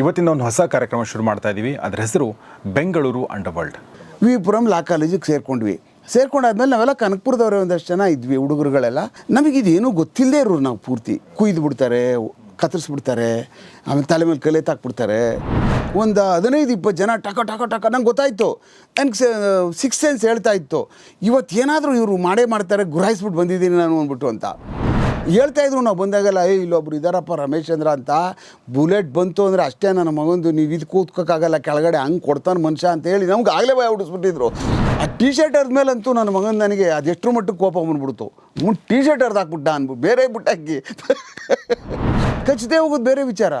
ಇವತ್ತಿನ ಒಂದು ಹೊಸ ಕಾರ್ಯಕ್ರಮ ಶುರು ಮಾಡ್ತಾ ಇದ್ದೀವಿ ಅದರ ಹೆಸರು Bengaluru underworld V Puram law ಕಾಲೇಜಿಗೆ ಸೇರ್ಕೊಂಡ್ವಿ. ಸೇರ್ಕೊಂಡಾದ್ಮೇಲೆ ನಾವೆಲ್ಲ ಕನಕಪುರದವರೇ ಒಂದಷ್ಟು ಜನ ಇದ್ವಿ, ಹುಡುಗರುಗಳೆಲ್ಲ. ನಮಗಿದೇನು ಗೊತ್ತಿಲ್ಲದೆ ಇರೋರು ನಾವು ಪೂರ್ತಿ. ಕುಯ್ದು ಬಿಡ್ತಾರೆ, ಕತ್ತರಿಸ್ಬಿಡ್ತಾರೆ, ಆಮೇಲೆ ತಲೆ ಮೇಲೆ ಕಲೆ ತಾಕ್ಬಿಡ್ತಾರೆ. ಒಂದು ಹದಿನೈದು, ಇಪ್ಪತ್ತು ಜನ ಟಕ ಟಕ ಟಕ, ನಂಗೆ ಗೊತ್ತಾಯಿತು. ನನಗೆ ಸಿಕ್ಸ್ ಸೆನ್ಸ್ ಹೇಳ್ತಾ ಇತ್ತು. ಇವತ್ತು ಏನಾದರೂ ಇವರು ಮಾಡೇ ಮಾಡ್ತಾರೆ ಗುರಾಯಿಸ್ಬಿಟ್ಟು ಬಂದಿದ್ದೀನಿ ನಾನು ಅಂದ್ಬಿಟ್ಟು ಅಂತ. ಹೇಳ್ತಾ ಇದ್ರು ನಾವು ಬಂದಾಗೆಲ್ಲ ಏ ಇಲ್ಲೊಬ್ರು ಇದಾರಪ್ಪ ರಮೇಶ್ ಚಂದ್ರ ಅಂತ ಬುಲೆಟ್ ಬಂತು ಅಂದರೆ ಅಷ್ಟೇ ನನ್ನ ಮಗಂದು ನೀವು ಇದು ಕೂತ್ಕೋಕ್ಕಾಗಲ್ಲ ಕೆಳಗಡೆ ಹಂಗೆ ಕೊಡ್ತಾನೆ ಮನುಷ್ಯ ಅಂತ ಹೇಳಿ ನಮ್ಗೆ ಆಗಲೇ ಭಯ ಹುಡಿಸ್ಬಿಟ್ಟಿದ್ರು ಆ ಟೀ ಶರ್ಟ್ ಮೇಲಂತೂ ನನ್ನ ಮಗನ ನನಗೆ ಅದೆಷ್ಟರ ಮಟ್ಟಕ್ಕೆ ಕೋಪ ಬಂದ್ಬಿಡ್ತು. ಮುನ್ ಟೀ ಶರ್ಟ್ ಅರ್ಧ ಹಾಕ್ಬಿಟ್ಟ ಅನ್ಬಿಟ್ಟು ಬೇರೆ ಬಿಟ್ಟಾಕಿ ಕಚ್ಚದೆ ಹೋಗೋದು ಬೇರೆ ವಿಚಾರ.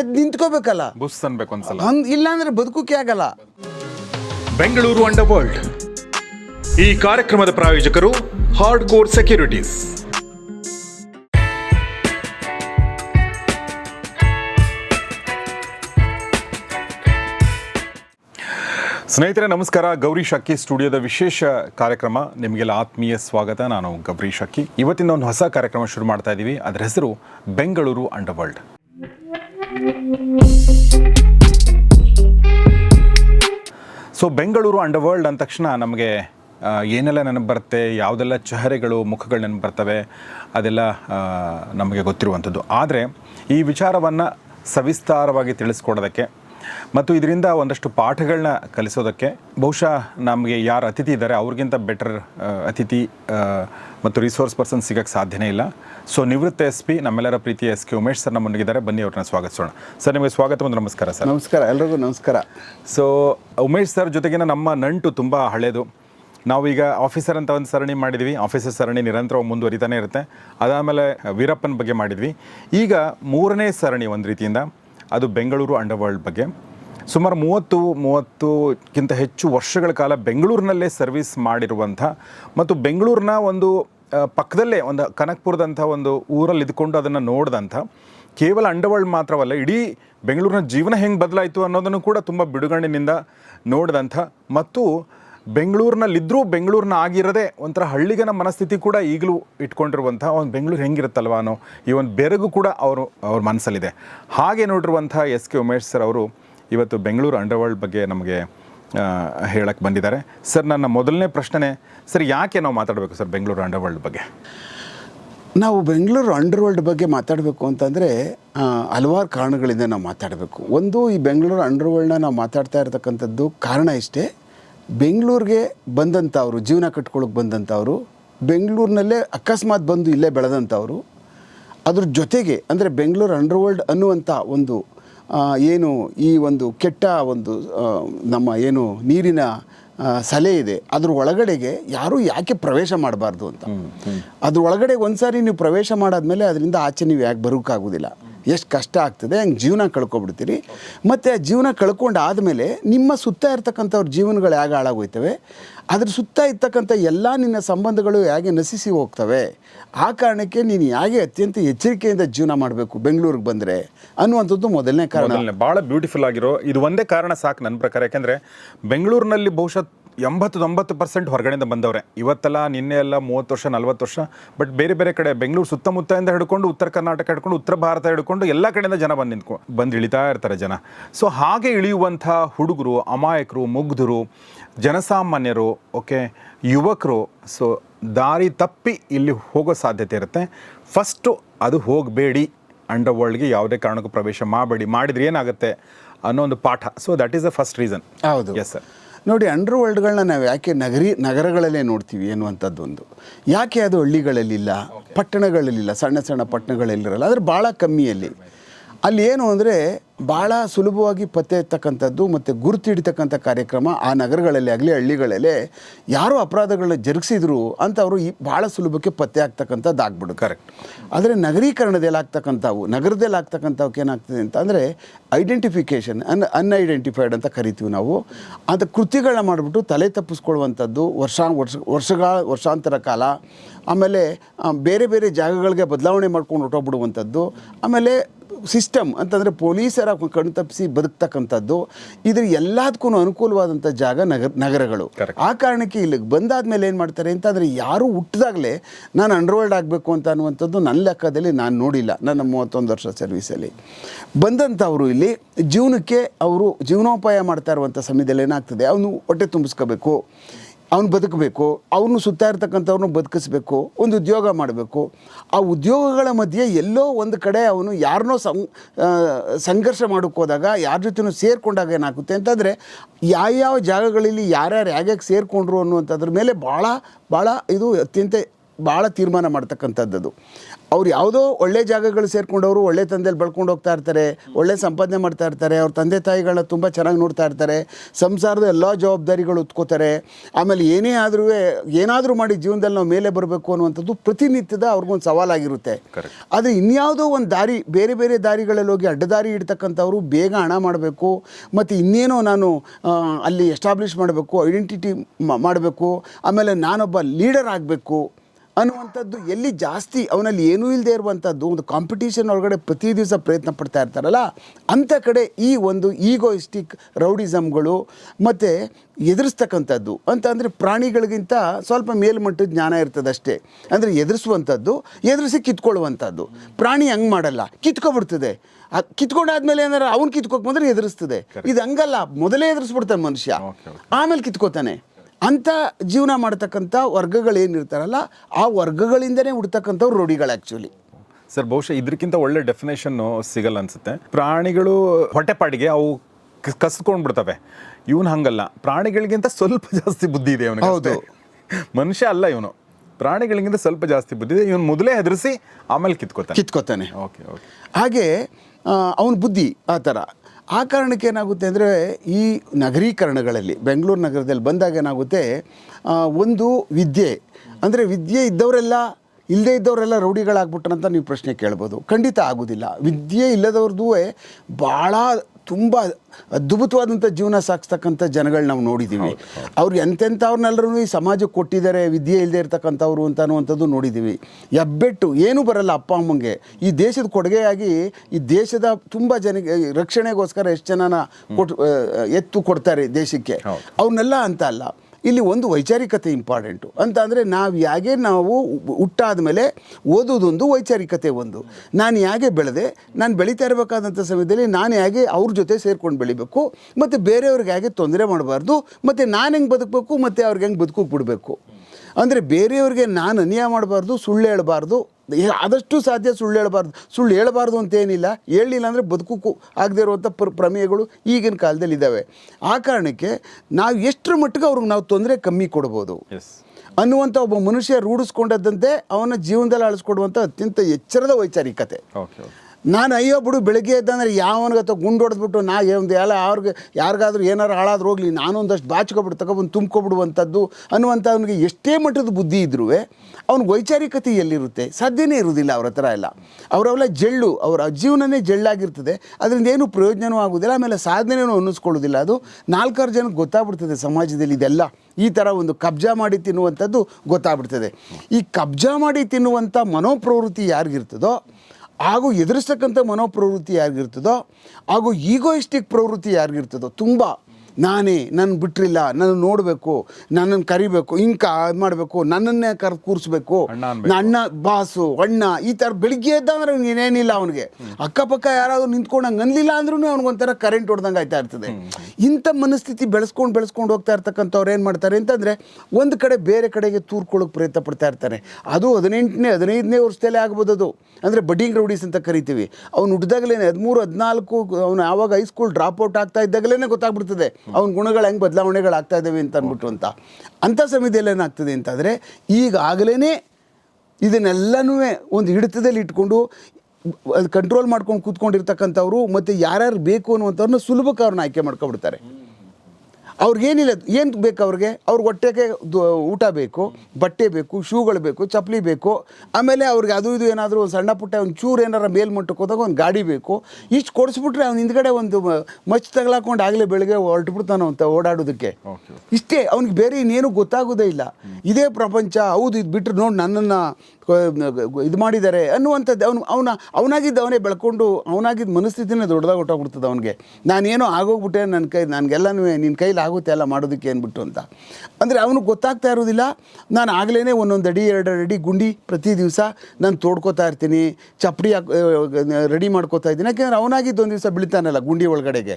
ಎದ್ದು ನಿಂತ್ಕೋಬೇಕಲ್ಲ. ಬುಸ್ ತನ್ಬೇಕು ಒಂದ್ಸಲ. ಹಂಗೆ ಇಲ್ಲಾಂದ್ರೆ ಬದುಕೋಕೆ ಆಗಲ್ಲ. ಬೆಂಗಳೂರು ಅಂಡರ್ ವರ್ಲ್ಡ್ ಈ ಕಾರ್ಯಕ್ರಮದ ಪ್ರಾಯೋಜಕರು ಹಾರ್ಡ್ ಕೋರ್ ಸೆಕ್ಯೂರಿಟೀಸ್ ಸ್ನೇಹಿತರೆ, ನಮಸ್ಕಾರ. ಗೌರಿ ಶಕ್ಕಿ ಸ್ಟುಡಿಯೋದ ವಿಶೇಷ ಕಾರ್ಯಕ್ರಮ. ನಿಮಗೆಲ್ಲ ಆತ್ಮೀಯ ಸ್ವಾಗತ. ನಾನು ಗೌರಿ ಶಕ್ಕಿ ಇವತ್ತಿನ ಒಂದು ಹೊಸ ಕಾರ್ಯಕ್ರಮ ಶುರು ಮಾಡ್ತಾ ಇದ್ದೀವಿ ಅದರ ಹೆಸರು Bengaluru underworld so Bengaluru underworld ಅಂದ ತಕ್ಷಣ ನಮಗೆ ಏನೆಲ್ಲ ನೆನಪು ಬರುತ್ತೆ? ಯಾವುದೆಲ್ಲ ಚಹರೆಗಳು, ಮುಖಗಳು ನೆನಪು ಬರ್ತವೆ? ಅದೆಲ್ಲ ನಮಗೆ ಗೊತ್ತಿರುವಂಥದ್ದು. ಆದರೆ, ಈ ವಿಚಾರವನ್ನು ಸವಿಸ್ತಾರವಾಗಿ ತಿಳಿಸ್ಕೊಡೋದಕ್ಕೆ ಮತ್ತು ಇದರಿಂದ ಒಂದಷ್ಟು ಪಾಠಗಳನ್ನ ಕಲಿಸೋದಕ್ಕೆ ಬಹುಶಃ ನಮಗೆ ಯಾರು ಅತಿಥಿ ಇದ್ದಾರೆ ಅವ್ರಿಗಿಂತ ಬೆಟರ್ ಅತಿಥಿ ಮತ್ತು ರಿಸೋರ್ಸ್ ಪರ್ಸನ್ ಸಿಗೋಕ್ಕೆ ಸಾಧ್ಯನೇ ಇಲ್ಲ. ಸೊ ನಿವೃತ್ತ ಎಸ್ ಪಿ ನಮ್ಮೆಲ್ಲರ ಪ್ರೀತಿ ಎಸ್ ಕೆ ಉಮೇಶ್ ಸರ್ ನಮ್ಮೊಂದಿಗಿದ್ದಾರೆ ಬನ್ನಿ ಅವ್ರನ್ನ ಸ್ವಾಗತಿಸೋಣ. ಸರ್ ನಿಮಗೆ ಸ್ವಾಗತ ಒಂದು ನಮಸ್ಕಾರ ಸರ್. ನಮಸ್ಕಾರ ಎಲ್ಲರಿಗೂ ನಮಸ್ಕಾರ. ಸೊ ಉಮೇಶ್ ಸರ್ ಜೊತೆಗಿನ ನಮ್ಮ ನಂಟು ತುಂಬ ಹಳೆಯದು ನಾವೀಗ ಆಫೀಸರ್ ಅಂತ ಒಂದು ಸರಣಿ ಮಾಡಿದ್ವಿ. ಆಫೀಸರ್ ಸರಣಿ ನಿರಂತರ ಮುಂದುವರಿತಾನೆ ಇರುತ್ತೆ. ಅದಾದಮೇಲೆ ವೀರಪ್ಪನ ಬಗ್ಗೆ ಮಾಡಿದ್ವಿ. ಈಗ ಮೂರನೇ ಸರಣಿ ಒಂದು ರೀತಿಯಿಂದ ಅದು ಬೆಂಗಳೂರು ಅಂಡರ್ವರ್ಲ್ಡ್ ಬಗ್ಗೆ. ಸುಮಾರು ಮೂವತ್ತು, ಮೂವತ್ತುಕ್ಕಿಂತ ಹೆಚ್ಚು ವರ್ಷಗಳ ಕಾಲ ಬೆಂಗಳೂರಿನಲ್ಲೇ ಸರ್ವಿಸ್ ಮಾಡಿರುವಂಥ ಮತ್ತು ಬೆಂಗಳೂರಿನ ಒಂದು ಪಕ್ಕದಲ್ಲೇ ಒಂದು ಕನಕ್ಪುರದಂಥ ಒಂದು ಊರಲ್ಲಿ ಇದ್ಕೊಂಡು ಅದನ್ನು ನೋಡಿದಂಥ, ಕೇವಲ ಅಂಡರ್ವರ್ಲ್ಡ್ ಮಾತ್ರವಲ್ಲ, ಇಡೀ ಬೆಂಗಳೂರಿನ ಜೀವನ ಹೆಂಗೆ ಬದಲಾಯಿತು ಅನ್ನೋದನ್ನು ಕೂಡ ತುಂಬ ಬಿಡುಗಣ್ಣಿನಿಂದ ನೋಡಿದಂಥ ಮತ್ತು ಬೆಂಗಳೂರಿನಲ್ಲಿದ್ದರೂ ಬೆಂಗಳೂರಿನ ಆಗಿರದೆ ಒಂಥರ ಹಳ್ಳಿಗನ ಮನಸ್ಥಿತಿ ಕೂಡ ಈಗಲೂ ಇಟ್ಕೊಂಡಿರುವಂಥ ಒಂದು ಬೆಂಗಳೂರು ಹೆಂಗಿರುತ್ತಲ್ವ ಅನ್ನೋ ಈ ಒಂದು ಬೆರಗು ಕೂಡ ಅವರು, ಅವ್ರ ಮನಸ್ಸಲ್ಲಿದೆ. ಹಾಗೆ ನೋಡಿರುವಂಥ ಎಸ್ ಕೆ ಉಮೇಶ್ ಸರ್ ಅವರು ಇವತ್ತು ಬೆಂಗಳೂರು ಅಂಡರ್ವರ್ಲ್ಡ್ ಬಗ್ಗೆ ನಮಗೆ ಹೇಳಕ್ಕೆ ಬಂದಿದ್ದಾರೆ. ಸರ್, ನನ್ನ ಮೊದಲನೇ ಪ್ರಶ್ನೆ ಸರ್, ಯಾಕೆ ನಾವು ಮಾತಾಡಬೇಕು ಸರ್ ಬೆಂಗಳೂರು ಅಂಡರ್ವರ್ಲ್ಡ್ ಬಗ್ಗೆ? ನಾವು ಬೆಂಗಳೂರು ಅಂಡರ್ವರ್ಲ್ಡ್ ಬಗ್ಗೆ ಮಾತಾಡಬೇಕು ಅಂತಂದರೆ ಹಲವಾರು ಕಾರಣಗಳಿಂದ ನಾವು ಮಾತಾಡಬೇಕು. ಒಂದು, ಈ ಬೆಂಗಳೂರು ಅಂಡರ್ ವರ್ಲ್ಡ್ನ ನಾವು ಮಾತಾಡ್ತಾ ಇರತಕ್ಕಂಥದ್ದು ಕಾರಣ ಇಷ್ಟೇ. ಬೆಂಗಳೂರಿಗೆ ಬಂದಂಥವ್ರು ಜೀವನ ಕಟ್ಕೊಳ್ಳೋಕೆ ಬಂದಂಥವ್ರು ಬೆಂಗಳೂರಿನಲ್ಲೇ ಅಕಸ್ಮಾತ್ ಬಂದು ಇಲ್ಲೇ ಬೆಳೆದಂಥವ್ರು ಅದ್ರ ಜೊತೆಗೆ ಅಂದರೆ ಬೆಂಗಳೂರು ಅಂಡರ್ವರ್ಲ್ಡ್ ಅನ್ನುವಂಥ ಒಂದು ಏನು ಈ ಒಂದು ಕೆಟ್ಟ ಒಂದು ನಮ್ಮ ಏನು ನೀರಿನ ಸಲಹೆ ಸಲೆ ಇದೆ ಅದ್ರ ಒಳಗಡೆಗೆ ಯಾರೂ ಯಾಕೆ ಪ್ರವೇಶ ಮಾಡಬಾರ್ದು ಅಂತ. ಅದ್ರ ಒಳಗಡೆ ಒಂದ್ಸಾರಿ ನೀವು ಪ್ರವೇಶ ಮಾಡಾದ್ಮೇಲೆ ಅದರಿಂದ ಆಚೆ ನೀವು ಯಾಕೆ ಬರೋಕ್ಕಾಗೋದಿಲ್ಲ ಎಷ್ಟು ಕಷ್ಟ ಆಗ್ತದೆ, ಹಂಗೆ ಜೀವನ ಕಳ್ಕೊಬಿಡ್ತೀರಿ. ಮತ್ತು ಆ ಜೀವನ ಕಳ್ಕೊಂಡು ಆದಮೇಲೆ ನಿಮ್ಮ ಸುತ್ತ ಇರ್ತಕ್ಕಂಥವ್ರ ಜೀವನಗಳು ಹೇಗೆ ಹಾಳಾಗೋಯ್ತವೆ? ಅದ್ರ ಸುತ್ತ ಇರ್ತಕ್ಕಂಥ ಎಲ್ಲ ನಿನ್ನ ಸಂಬಂಧಗಳು ಹೇಗೆ ನಶಿಸಿ ಹೋಗ್ತವೆ? ಆ ಕಾರಣಕ್ಕೆ ನೀನು ಹೇಗೆ ಅತ್ಯಂತ ಎಚ್ಚರಿಕೆಯಿಂದ ಜೀವನ ಮಾಡಬೇಕು ಬೆಂಗಳೂರಿಗೆ ಬಂದರೆ ಅನ್ನುವಂಥದ್ದು ಮೊದಲನೇ ಕಾರಣ. ಭಾಳ ಬ್ಯೂಟಿಫುಲ್ ಆಗಿರೋ, ಇದು ಒಂದೇ ಕಾರಣ ಸಾಕು ನನ್ನ ಪ್ರಕಾರ. ಯಾಕೆಂದರೆ ಬೆಂಗಳೂರಿನಲ್ಲಿ ಬಹುಶಃ ಎಂಬತ್ತು ತೊಂಬತ್ತು ಪರ್ಸೆಂಟ್ ಹೊರಗಡೆಯಿಂದ ಬಂದವ್ರೆ. ಇವತ್ತೆಲ್ಲ ನಿನ್ನೆ ಎಲ್ಲ ಮೂವತ್ತು ವರ್ಷ ನಲ್ವತ್ತು ವರ್ಷ ಬಟ್ ಬೇರೆ ಬೇರೆ ಕಡೆ ಬೆಂಗಳೂರು ಸುತ್ತಮುತ್ತದಿಂದ ಹಿಡ್ಕೊಂಡು ಉತ್ತರ ಕರ್ನಾಟಕ ಹಿಡ್ಕೊಂಡು ಉತ್ತರ ಭಾರತ ಹಿಡ್ಕೊಂಡು ಎಲ್ಲ ಕಡೆಯಿಂದ ಜನ ಬಂದು ನಿಂತ್ಕೊ ಬಂದು ಇಳಿತಾ ಇರ್ತಾರೆ ಜನ. ಸೊ ಹಾಗೆ ಇಳಿಯುವಂಥ ಹುಡುಗರು ಅಮಾಯಕರು ಮುಗ್ಧರು ಜನಸಾಮಾನ್ಯರು ಓಕೆ ಯುವಕರು ಸೊ ದಾರಿ ತಪ್ಪಿ ಇಲ್ಲಿ ಹೋಗೋ ಸಾಧ್ಯತೆ ಇರುತ್ತೆ. ಫಸ್ಟು ಅದು ಹೋಗಬೇಡಿ ಅಂಡರ್ ವರ್ಲ್ಡ್ಗೆ ಯಾವುದೇ ಕಾರಣಕ್ಕೂ ಪ್ರವೇಶ ಮಾಡಬೇಡಿ ಮಾಡಿದ್ರೆ ಏನಾಗುತ್ತೆ ಅನ್ನೋ ಒಂದು ಪಾಠ. So that is the first reason ಹೌದು. ಎಸ್ ಸರ್ ನೋಡಿ ಅಂಡರ್ ವರ್ಲ್ಡ್ಗಳನ್ನ ನಾವು ಯಾಕೆ ನಗರಿ ನಗರಗಳಲ್ಲೇ ನೋಡ್ತೀವಿ ಅನ್ನುವಂಥದ್ದೊಂದು ಯಾಕೆ ಅದು ಹಳ್ಳಿಗಳಲ್ಲಿಲ್ಲ ಪಟ್ಟಣಗಳಲ್ಲಿಲ್ಲ ಸಣ್ಣ ಸಣ್ಣ ಪಟ್ಟಣಗಳಲ್ಲಿರಲ್ಲ ಆದರೆ ಭಾಳ ಕಮ್ಮಿಯಲ್ಲಿ. ಅಲ್ಲಿ ಏನು ಅಂದರೆ ಭಾಳ ಸುಲಭವಾಗಿ ಪತ್ತೆ ಹತ್ತಕ್ಕಂಥದ್ದು ಮತ್ತು ಗುರುತು ಹಿಡಿತಕ್ಕಂಥ ಕಾರ್ಯಕ್ರಮ ಆ ನಗರಗಳಲ್ಲಿ ಆಗಲಿ, ಹಳ್ಳಿಗಳಲ್ಲೇ ಯಾರು ಅಪರಾಧಗಳನ್ನ ಜರುಗಿಸಿದ್ರು ಅಂತ ಅವರು ಈ ಭಾಳ ಸುಲಭಕ್ಕೆ ಪತ್ತೆ ಆಗ್ತಕ್ಕಂಥದ್ದು ಆಗ್ಬಿಡು ಕರೆಕ್ಟ್ ಆದರೆ ನಗರೀಕರಣದಲ್ಲಿ ಆಗ್ತಕ್ಕಂಥವು, ನಗರದಲ್ಲಿ ಆಗ್ತಕ್ಕಂಥವಕ್ಕೆ ಏನಾಗ್ತದೆ ಅಂತ ಅಂದರೆ ಐಡೆಂಟಿಫಿಕೇಷನ್ ಅನ್ ಅನ್ಐಡೆಂಟಿಫೈಡ್ ಅಂತ ಕರಿತೀವಿ ನಾವು. ಅಂತ ಕೃತಿಗಳನ್ನ ಮಾಡಿಬಿಟ್ಟು ತಲೆ ತಪ್ಪಿಸ್ಕೊಳ್ಳುವಂಥದ್ದು ವರ್ಷ ವರ್ಷ, ವರ್ಷಗಳ, ವರ್ಷಾಂತರ ಕಾಲ. ಆಮೇಲೆ ಬೇರೆ ಬೇರೆ ಜಾಗಗಳಿಗೆ ಬದಲಾವಣೆ ಮಾಡ್ಕೊಂಡು ಹೊಟ್ಟೋಗ್ಬಿಡುವಂಥದ್ದು ಆಮೇಲೆ ಸಿಸ್ಟಮ್ ಅಂತಂದರೆ ಪೊಲೀಸರ ಕಣ್ತಪ್ಪಿಸಿ ಬದುಕ್ತಕ್ಕಂಥದ್ದು. ಇದ್ರ ಎಲ್ಲದಕ್ಕೂ ಅನುಕೂಲವಾದಂಥ ಜಾಗ ನಗರ ನಗರಗಳು. ಆ ಕಾರಣಕ್ಕೆ ಇಲ್ಲಿಗೆ ಬಂದಾದ್ಮೇಲೆ ಏನು ಮಾಡ್ತಾರೆ ಅಂತಂದರೆ ಯಾರು ಹುಟ್ಟಿದಾಗಲೇ ನಾನು ಅಂಡರ್ವರ್ಲ್ಡ್ ಆಗಬೇಕು ಅಂತ ಅನ್ನುವಂಥದ್ದು ನನ್ನ ಲೆಕ್ಕದಲ್ಲಿ ನಾನು ನೋಡಿಲ್ಲ ನನ್ನ ಮೂವತ್ತೊಂದು ವರ್ಷ ಸರ್ವೀಸಲ್ಲಿ ಬಂದಂಥವರು ಇಲ್ಲಿ ಜೀವನಕ್ಕೆ ಅವರು ಜೀವನೋಪಾಯ ಮಾಡ್ತಾ ಇರುವಂಥ ಸಮಯದಲ್ಲಿ ಏನಾಗ್ತದೆ? ಅವನು ಹೊಟ್ಟೆ ತುಂಬಿಸ್ಕೋಬೇಕು. ಅವನು ಬದುಕಬೇಕು, ಅವನು ಸುತ್ತಾ ಇರ್ತಕ್ಕಂಥವ್ರನ್ನ ಬದುಕಿಸ್ಬೇಕು, ಒಂದು ಉದ್ಯೋಗ ಮಾಡಬೇಕು. ಆ ಉದ್ಯೋಗಗಳ ಮಧ್ಯೆ ಎಲ್ಲೋ ಒಂದು ಕಡೆ ಅವನು ಯಾರನ್ನೋ ಸಂ ಸಂಘರ್ಷ ಮಾಡೋಕ್ಕೆ ಹೋದಾಗ ಯಾರ ಜೊತೆನೂ ಸೇರಿಕೊಂಡಾಗ ಏನಾಗುತ್ತೆ ಅಂತಂದರೆ ಯಾವ್ಯಾವ ಜಾಗಗಳಲ್ಲಿ ಯಾರ್ಯಾರು ಹೇಗೆ ಸೇರಿಕೊಂಡ್ರು ಅನ್ನುವಂಥದ್ರ ಮೇಲೆ ಭಾಳ ಭಾಳ ಇದು ಅತ್ಯಂತ ಭಾಳ ತೀರ್ಮಾನ ಮಾಡ್ತಕ್ಕಂಥದ್ದು ಅವ್ರು ಯಾವುದೋ ಒಳ್ಳೆ ಜಾಗಗಳು ಸೇರ್ಕೊಂಡವರು ಒಳ್ಳೆ ತಂದೆಯಲ್ಲಿ ಬಳ್ಕೊಂಡು ಹೋಗ್ತಾ ಇರ್ತಾರೆ ಒಳ್ಳೆ ಸಂಪಾದನೆ ಮಾಡ್ತಾ ಇರ್ತಾರೆ ಅವ್ರ ತಂದೆ ತಾಯಿಗಳನ್ನ ತುಂಬ ಚೆನ್ನಾಗಿ ನೋಡ್ತಾ ಇರ್ತಾರೆ ಸಂಸಾರದ ಎಲ್ಲ ಜವಾಬ್ದಾರಿಗಳು ಉತ್ಕೋತಾರೆ. ಆಮೇಲೆ ಏನೇ ಆದ್ರೂ ಏನಾದರೂ ಮಾಡಿ ಜೀವನದಲ್ಲಿ ನಾವು ಮೇಲೆ ಬರಬೇಕು ಅನ್ನುವಂಥದ್ದು ಪ್ರತಿನಿತ್ಯದ ಅವ್ರಿಗೊಂದು ಸವಾಲಾಗಿರುತ್ತೆ. ಆದರೆ ಇನ್ಯಾವುದೋ ಒಂದು ದಾರಿ ಬೇರೆ ಬೇರೆ ದಾರಿಗಳಲ್ಲಿ ಹೋಗಿ ಅಡ್ಡದಾರಿ ಇಡ್ತಕ್ಕಂಥವ್ರು ಬೇಗ ಹಣ ಮಾಡಬೇಕು ಮತ್ತು ಇನ್ನೇನೋ ನಾನು ಅಲ್ಲಿ ಎಸ್ಟಾಬ್ಲಿಷ್ ಮಾಡಬೇಕು ಐಡೆಂಟಿಟಿ ಮಾಡಬೇಕು ಆಮೇಲೆ ನಾನೊಬ್ಬ ಲೀಡರ್ ಆಗಬೇಕು. ಅನ್ನುವಂಥದ್ದು ಎಲ್ಲಿ ಜಾಸ್ತಿ ಅವನಲ್ಲಿ ಏನೂ ಇಲ್ಲದೆ ಇರುವಂಥದ್ದು ಒಂದು ಕಾಂಪಿಟೀಷನ್ ಒಳಗಡೆ ಪ್ರತಿ ದಿವಸ ಪ್ರಯತ್ನ ಪಡ್ತಾ ಇರ್ತಾರಲ್ಲ ಅಂಥ ಕಡೆ ಈ ಒಂದು ಈಗೋಯಿಸ್ಟಿಕ್ ರೌಡಿಸಮ್ಗಳು ಮತ್ತು ಎದುರಿಸ್ತಕ್ಕಂಥದ್ದು. ಅಂತ ಅಂದರೆ ಪ್ರಾಣಿಗಳಿಗಿಂತ ಸ್ವಲ್ಪ ಮೇಲ್ಮಟ್ಟದ ಜ್ಞಾನ ಇರ್ತದೆ ಅಷ್ಟೇ ಅಂದರೆ ಎದುರಿಸುವಂಥದ್ದು ಎದುರಿಸಿ ಕಿತ್ಕೊಳ್ಳುವಂಥದ್ದು. ಪ್ರಾಣಿ ಹಂಗೆ ಮಾಡಲ್ಲ ಕಿತ್ಕೊಬಿಡ್ತದೆ. ಆ ಕಿತ್ಕೊಂಡಾದ್ಮೇಲೆ ಏನಾರ ಅವ್ನು ಕಿತ್ಕೋಕ್ ಬಂದ್ರೆ ಎದುರಿಸ್ತದೆ. ಇದು ಹಂಗಲ್ಲ ಮೊದಲೇ ಎದುರಿಸ್ಬಿಡ್ತಾನೆ ಮನುಷ್ಯ. ಆಮೇಲೆ ಕಿತ್ಕೋತಾನೆ. ಅಂಥ ಜೀವನ ಮಾಡ್ತಕ್ಕಂಥ ವರ್ಗಗಳೇನಿರ್ತಾರಲ್ಲ ಆ ವರ್ಗಗಳಿಂದನೇ ಹುಡ್ತಕ್ಕಂಥವ್ರು ರೂಢಿಗಳು ಆ್ಯಕ್ಚುಲಿ ಸರ್ ಬಹುಶಃ ಇದಕ್ಕಿಂತ ಒಳ್ಳೆ ಡೆಫಿನೇಷನ್ನು ಸಿಗಲ್ಲ ಅನ್ಸುತ್ತೆ. ಪ್ರಾಣಿಗಳು ಹೊಟ್ಟೆಪಾಡಿಗೆ ಅವು ಕಸ್ಕೊಂಡು ಬಿಡ್ತವೆ ಇವನು ಹಂಗಲ್ಲ. ಪ್ರಾಣಿಗಳಿಗಿಂತ ಸ್ವಲ್ಪ ಜಾಸ್ತಿ ಬುದ್ಧಿ ಇದೆ ಅವನಿಗೆ ಹೌದು. ಮನುಷ್ಯ ಅಲ್ಲ ಇವನು. ಪ್ರಾಣಿಗಳಿಗಿಂತ ಸ್ವಲ್ಪ ಜಾಸ್ತಿ ಬುದ್ಧಿ ಇದೆ. ಇವನು ಮೊದಲೇ ಹೆದರಿಸಿ ಆಮೇಲೆ ಕಿತ್ಕೋತಾನೆ. ಕಿತ್ಕೋತಾನೆ. Okay okay. ಹಾಗೆ ಅವನ ಬುದ್ಧಿ ಆ ಥರ. ಆ ಕಾರಣಕ್ಕೆ ಏನಾಗುತ್ತೆ ಅಂದರೆ ಈ ನಗರೀಕರಣಗಳಲ್ಲಿ, ಬೆಂಗಳೂರು ನಗರದಲ್ಲಿ ಬಂದಾಗ ಏನಾಗುತ್ತೆ ಒಂದು ವಿದ್ಯೆ, ಅಂದರೆ ವಿದ್ಯೆ ಇದ್ದವರೆಲ್ಲ, ಇಲ್ಲದೇ ಇದ್ದವರೆಲ್ಲ ರೌಡಿಗಳಾಗ್ಬಿಟ್ರಂತ ನೀವು ಪ್ರಶ್ನೆ ಕೇಳ್ಬೋದು. ಖಂಡಿತ ಆಗೋದಿಲ್ಲ. ವಿದ್ಯೆ ಇಲ್ಲದವ್ರದ್ದು ಭಾಳ ತುಂಬ ಅದ್ಭುತವಾದಂಥ ಜೀವನ ಸಾಗಿಸ್ತಕ್ಕಂಥ ಜನಗಳು ನಾವು ನೋಡಿದ್ದೀವಿ ಅವ್ರು ಎಂತೆಂಥವ್ರನ್ನೆಲ್ಲರೂ ಈ ಸಮಾಜಕ್ಕೆ ಕೊಟ್ಟಿದ್ದಾರೆ ವಿದ್ಯೆ ಇಲ್ಲದೆ ಇರ್ತಕ್ಕಂಥವ್ರು ಅಂತ ಅನ್ನುವಂಥದ್ದು ನೋಡಿದ್ದೀವಿ ಎಬ್ಬೆಟ್ಟು ಏನೂ ಬರಲ್ಲ ಅಪ್ಪ ಅಮ್ಮಂಗೆ. ಈ ದೇಶದ ಕೊಡುಗೆಯಾಗಿ ಈ ದೇಶದ ತುಂಬ ಜನಕ್ಕೆ ರಕ್ಷಣೆಗೋಸ್ಕರ ಎಷ್ಟು ಜನನ ಕೊಟ್ಟು ಎತ್ತು ಕೊಡ್ತಾರೆ ದೇಶಕ್ಕೆ. ಅವ್ರನ್ನೆಲ್ಲ ಅವನ್ನೆಲ್ಲ ಅಂತ ಅಲ್ಲ. ಇಲ್ಲಿ ಒಂದು ವೈಚಾರಿಕತೆ ಇಂಪಾರ್ಟೆಂಟು. ಅಂತ ಅಂದರೆ ನಾವು ಹೇಗೆ ನಾವು ಹುಟ್ಟಾದ ಮೇಲೆ ಓದೋದೊಂದು ವೈಚಾರಿಕತೆ ಒಂದು. ನಾನು ಹೇಗೆ ಬೆಳೆದೆ, ನಾನು ಬೆಳೀತಾ ಇರಬೇಕಾದಂಥ ಸಮಯದಲ್ಲಿ ನಾನು ಹೇಗೆ ಅವ್ರ ಜೊತೆ ಸೇರ್ಕೊಂಡು ಬೆಳಿಬೇಕು, ಮತ್ತು ಬೇರೆಯವ್ರಿಗೆ ಹೇಗೆ ತೊಂದರೆ ಮಾಡಬಾರ್ದು, ಮತ್ತು ನಾನು ಹೆಂಗೆ ಬದುಕಬೇಕು, ಮತ್ತು ಅವ್ರಿಗೆ ಹೆಂಗೆ ಬದುಕೋಕೆ ಬಿಡಬೇಕು. ಅಂದರೆ ಬೇರೆಯವ್ರಿಗೆ ನಾನು ಅನ್ಯಾಯ ಮಾಡಬಾರ್ದು, ಸುಳ್ಳು ಹೇಳಬಾರ್ದು ಆದಷ್ಟು ಸಾಧ್ಯ ಸುಳ್ಳು ಹೇಳಬಾರ್ದು. ಸುಳ್ಳು ಹೇಳಬಾರ್ದು ಅಂತ ಏನಿಲ್ಲ. ಹೇಳಲಿಲ್ಲ ಅಂದರೆ ಬದುಕು ಆಗದೇ ಇರುವಂಥ ಪ್ರ ಪ್ರಮೇಯಗಳು ಈಗಿನ ಕಾಲದಲ್ಲಿ ಇದ್ದಾವೆ ಆ ಕಾರಣಕ್ಕೆ ನಾವು ಎಷ್ಟರ ಮಟ್ಟಿಗೆ ಅವ್ರಿಗೆ ನಾವು ತೊಂದರೆ ಕಮ್ಮಿ ಕೊಡ್ಬೋದು. ಅನ್ನುವಂಥ ಒಬ್ಬ ಮನುಷ್ಯ ರೂಢಿಸ್ಕೊಂಡದ್ದಂತೆ ಅವನ ಜೀವನದಲ್ಲಿ ಅಳಿಸ್ಕೊಡುವಂಥ ಅತ್ಯಂತ ಎಚ್ಚರದ ವೈಚಾರಿಕತೆ. ನಾನು ಅಯ್ಯೋ ಬಿಡು ಬೆಳಗ್ಗೆ ಎದ್ದಂದ್ರೆ ಯಾವನಿಗೆ ಅಥವಾ ಗುಂಡು ಹೊಡೆದ್ಬಿಟ್ಟು ನಾ ಒಂದು ಎಲ್ಲ ಅವ್ರಿಗೆ ಯಾರಿಗಾದ್ರೂ ಏನಾರು ಹಾಳಾದ್ರೂ ಹೋಗ್ಲಿ ನಾನೊಂದಷ್ಟು ಬಾಚ್ಕೊಬಿಟ್ಟು ತಗೊಬಂದು ತುಂಬ್ಕೊಬಿಡುವಂಥದ್ದು ಅನ್ನುವಂಥ ಅವನಿಗೆ ಎಷ್ಟೇ ಮಟ್ಟದ ಬುದ್ಧಿ ಇದ್ರೂ ಅವ್ನಿಗೆ ವೈಚಾರಿಕತೆ ಎಲ್ಲಿರುತ್ತೆ ಸಾಧ್ಯನೇ ಇರುವುದಿಲ್ಲ ಅವ್ರ ಹತ್ರ ಎಲ್ಲ. ಅವರವೆಲ್ಲ ಜಳ್ಳು, ಅವರ ಜೀವನನೇ ಜಳ್ಳಾಗಿರ್ತದೆ. ಅದರಿಂದ ಏನು ಪ್ರಯೋಜನವೂ ಆಗೋದಿಲ್ಲ ಆಮೇಲೆ ಸಾಧನೆಯೂ ಅನ್ನಿಸ್ಕೊಳ್ಳೋದಿಲ್ಲ ಅದು ನಾಲ್ಕಾರು ಜನಕ್ಕೆ ಗೊತ್ತಾಗ್ಬಿಡ್ತದೆ ಸಮಾಜದಲ್ಲಿ ಇದೆಲ್ಲ. ಈ ಥರ ಒಂದು ಕಬ್ಜಾ ಮಾಡಿ ತಿನ್ನುವಂಥದ್ದು ಗೊತ್ತಾಗ್ಬಿಡ್ತದೆ. ಈ ಕಬ್ಜಾ ಮಾಡಿ ತಿನ್ನುವಂಥ ಮನೋಪ್ರವೃತ್ತಿ ಯಾರಿಗಿರ್ತದೋ, ಹಾಗೂ ಎದುರಿಸ್ತಕ್ಕಂಥ ಮನೋಪ್ರವೃತ್ತಿ ಯಾರಿಗಿರ್ತದೋ, ಹಾಗೂ ಈಗೋಯಿಸ್ಟಿಕ್ ಪ್ರವೃತ್ತಿ ಯಾರಿಗಿರ್ತದೋ, ತುಂಬ ನಾನೇ ನನ್ನ ಬಿಟ್ಟಿಲ್ಲ ನನ್ನ ನೋಡಬೇಕು ನನ್ನನ್ನು ಕರಿಬೇಕು ಇಂಕ ಮಾಡಬೇಕು ನನ್ನನ್ನೇ ಕರ್ ಕೂರಿಸ್ಬೇಕು. ಅಣ್ಣ ಬಾಸು ಅಣ್ಣ ಈ ಥರ ಬೆಳಿಗ್ಗೆ ಎದ್ದಂದ್ರೆ ಏನೇನಿಲ್ಲ ಅವನಿಗೆ. ಅಕ್ಕಪಕ್ಕ ಯಾರಾದರೂ ನಿಂತ್ಕೊಂಡು ಹಂಗೆ ಅನ್ಲಿಲ್ಲ ಅಂದ್ರೂ ಅವ್ನಿಗೊಂಥರ ಕರೆಂಟ್ ಹೊಡೆದಂಗೆ ಆಯ್ತಾ ಇರ್ತದೆ. ಇಂಥ ಮನಸ್ಥಿತಿ ಬೆಳೆಸ್ಕೊಂಡು ಬೆಳೆಸ್ಕೊಂಡು ಹೋಗ್ತಾ ಇರ್ತಕ್ಕಂಥವ್ರು ಏನು ಮಾಡ್ತಾರೆ ಅಂತಂದರೆ ಒಂದು ಕಡೆ ಬೇರೆ ಕಡೆಗೆ ತೂರ್ಕೊಳ್ಳೋಕೆ ಪ್ರಯತ್ನ ಪಡ್ತಾ ಇರ್ತಾರೆ. ಅದು ಹದಿನೆಂಟನೇ ಹದಿನೈದನೇ ವರ್ಷದಲ್ಲೇ ಆಗ್ಬೋದು ಅದು. ಅಂದರೆ ಬಡ್ಡಿಂಗ್ ರೌಡೀಸ್ ಅಂತ ಕರಿತೀವಿ. ಅವ್ನು ಹುಟ್ಟಿದಾಗಲೇ ಹದಿಮೂರು ಹದಿನಾಲ್ಕು ಅವನು ಆವಾಗ ಹೈಸ್ಕೂಲ್ ಡ್ರಾಪ್ ಔಟ್ ಆಗ್ತಾ ಇದ್ದಾಗಲೇ ಗೊತ್ತಾಗ್ಬಿಡ್ತದೆ. ಅವ್ನ ಗುಣಗಳು ಹೆಂಗೆ ಬದಲಾವಣೆಗಳಾಗ್ತಾ ಇದ್ದಾವೆ ಅಂತ ಅಂದ್ಬಿಟ್ಟು ಅಂತ. ಅಂಥ ಸಮಯದಲ್ಲಿ ಏನಾಗ್ತದೆ ಅಂತಂದರೆ ಈಗಾಗಲೇ ಇದನ್ನೆಲ್ಲನೂ ಒಂದು ಹಿಡಿತದಲ್ಲಿ ಇಟ್ಕೊಂಡು ಕಂಟ್ರೋಲ್ ಮಾಡ್ಕೊಂಡು ಕೂತ್ಕೊಂಡಿರ್ತಕ್ಕಂಥವ್ರು ಮತ್ತು ಯಾರ್ಯಾರು ಬೇಕು ಅನ್ನುವಂಥವ್ರನ್ನ ಸುಲಭಕ್ಕೆ ಅವ್ರನ್ನ ಆಯ್ಕೆ ಮಾಡ್ಕೊಬಿಡ್ತಾರೆ. ಅವ್ರಿಗೇನಿಲ್ಲ ಏನು ಬೇಕು ಅವ್ರಿಗೆ? ಅವ್ರಿಗೆ ಹೊಟ್ಟೆಗೆ ಊಟ ಬೇಕು ಬಟ್ಟೆ ಬೇಕು ಶೂಗಳು ಬೇಕು ಚಪ್ಪಲಿ ಬೇಕು. ಆಮೇಲೆ ಅವ್ರಿಗೆ ಅದು ಇದು ಏನಾದರೂ ಒಂದು ಸಣ್ಣ ಪುಟ್ಟ ಒಂದು ಚೂರು ಏನಾರ ಮೇಲ್ಮಟ್ಟಕ್ಕೆ ಹೋದಾಗ ಒಂದು ಗಾಡಿ ಬೇಕು. ಇಷ್ಟು ಕೊಡಿಸ್ಬಿಟ್ರೆ ಅವ್ನು ಹಿಂದ್ಗಡೆ ಒಂದು ಮ- ಮಚ್ಚು ತಗಲಾಕೊಂಡು ಆಗಲೇ ಬೆಳಗ್ಗೆ ಹೊರಟುಬಿಡ್ತಾನೆ ಅಂತ ಓಡಾಡೋದಕ್ಕೆ. ಇಷ್ಟೇ ಅವ್ನಿಗೆ ಬೇರೆ ಇನ್ನೇನು ಗೊತ್ತಾಗೋದೇ ಇಲ್ಲ. ಇದೇ ಪ್ರಪಂಚ ಹೌದು ಇದು ಬಿಟ್ಟರೆ ನೋಡಿ ನನ್ನನ್ನು ಇದು ಮಾಡಿದ್ದಾರೆ ಅನ್ನುವಂಥದ್ದು ಅವನು ಅವನ ಅವನಾಗಿದ್ದು ಅವನೇ ಬೆಳ್ಕೊಂಡು ಅವನಾಗಿದ್ದ ಮನಸ್ಥಿತಿನೇ ದೊಡ್ಡದಾಗಿ ಹೊಟ್ಟೋಗ್ಬಿಡ್ತದೆ ಅವನಿಗೆ. ನಾನೇನೋ ಆಗೋಗ್ಬಿಟ್ಟೆ ನನ್ನ ಕೈ ನನಗೆಲ್ಲನೂ ನಿನ್ನ ಕೈಲಿ ಆಗುತ್ತೆ ಎಲ್ಲ ಮಾಡೋದಕ್ಕೆ ಅಂದ್ಬಿಟ್ಟು ಅಂತ. ಅಂದರೆ ಅವನಿಗೆ ಗೊತ್ತಾಗ್ತಾ ಇರೋದಿಲ್ಲ ನಾನು ಆಗಲೇ ಒಂದೊಂದು ಅಡಿ ಎರಡು ಅಡಿ ಗುಂಡಿ ಪ್ರತಿ ದಿವಸ ನಾನು ತೋಡ್ಕೋತಾ ಇರ್ತೀನಿ, ಚಪ್ಪಡಿ ರೆಡಿ ಮಾಡ್ಕೋತಾ ಇದ್ದೀನಿ ಯಾಕೆಂದರೆ ಅವನಾಗಿದ್ದು ಒಂದು ದಿವಸ ಬೀಳ್ತಾನಲ್ಲ ಗುಂಡಿ ಒಳಗಡೆಗೆ.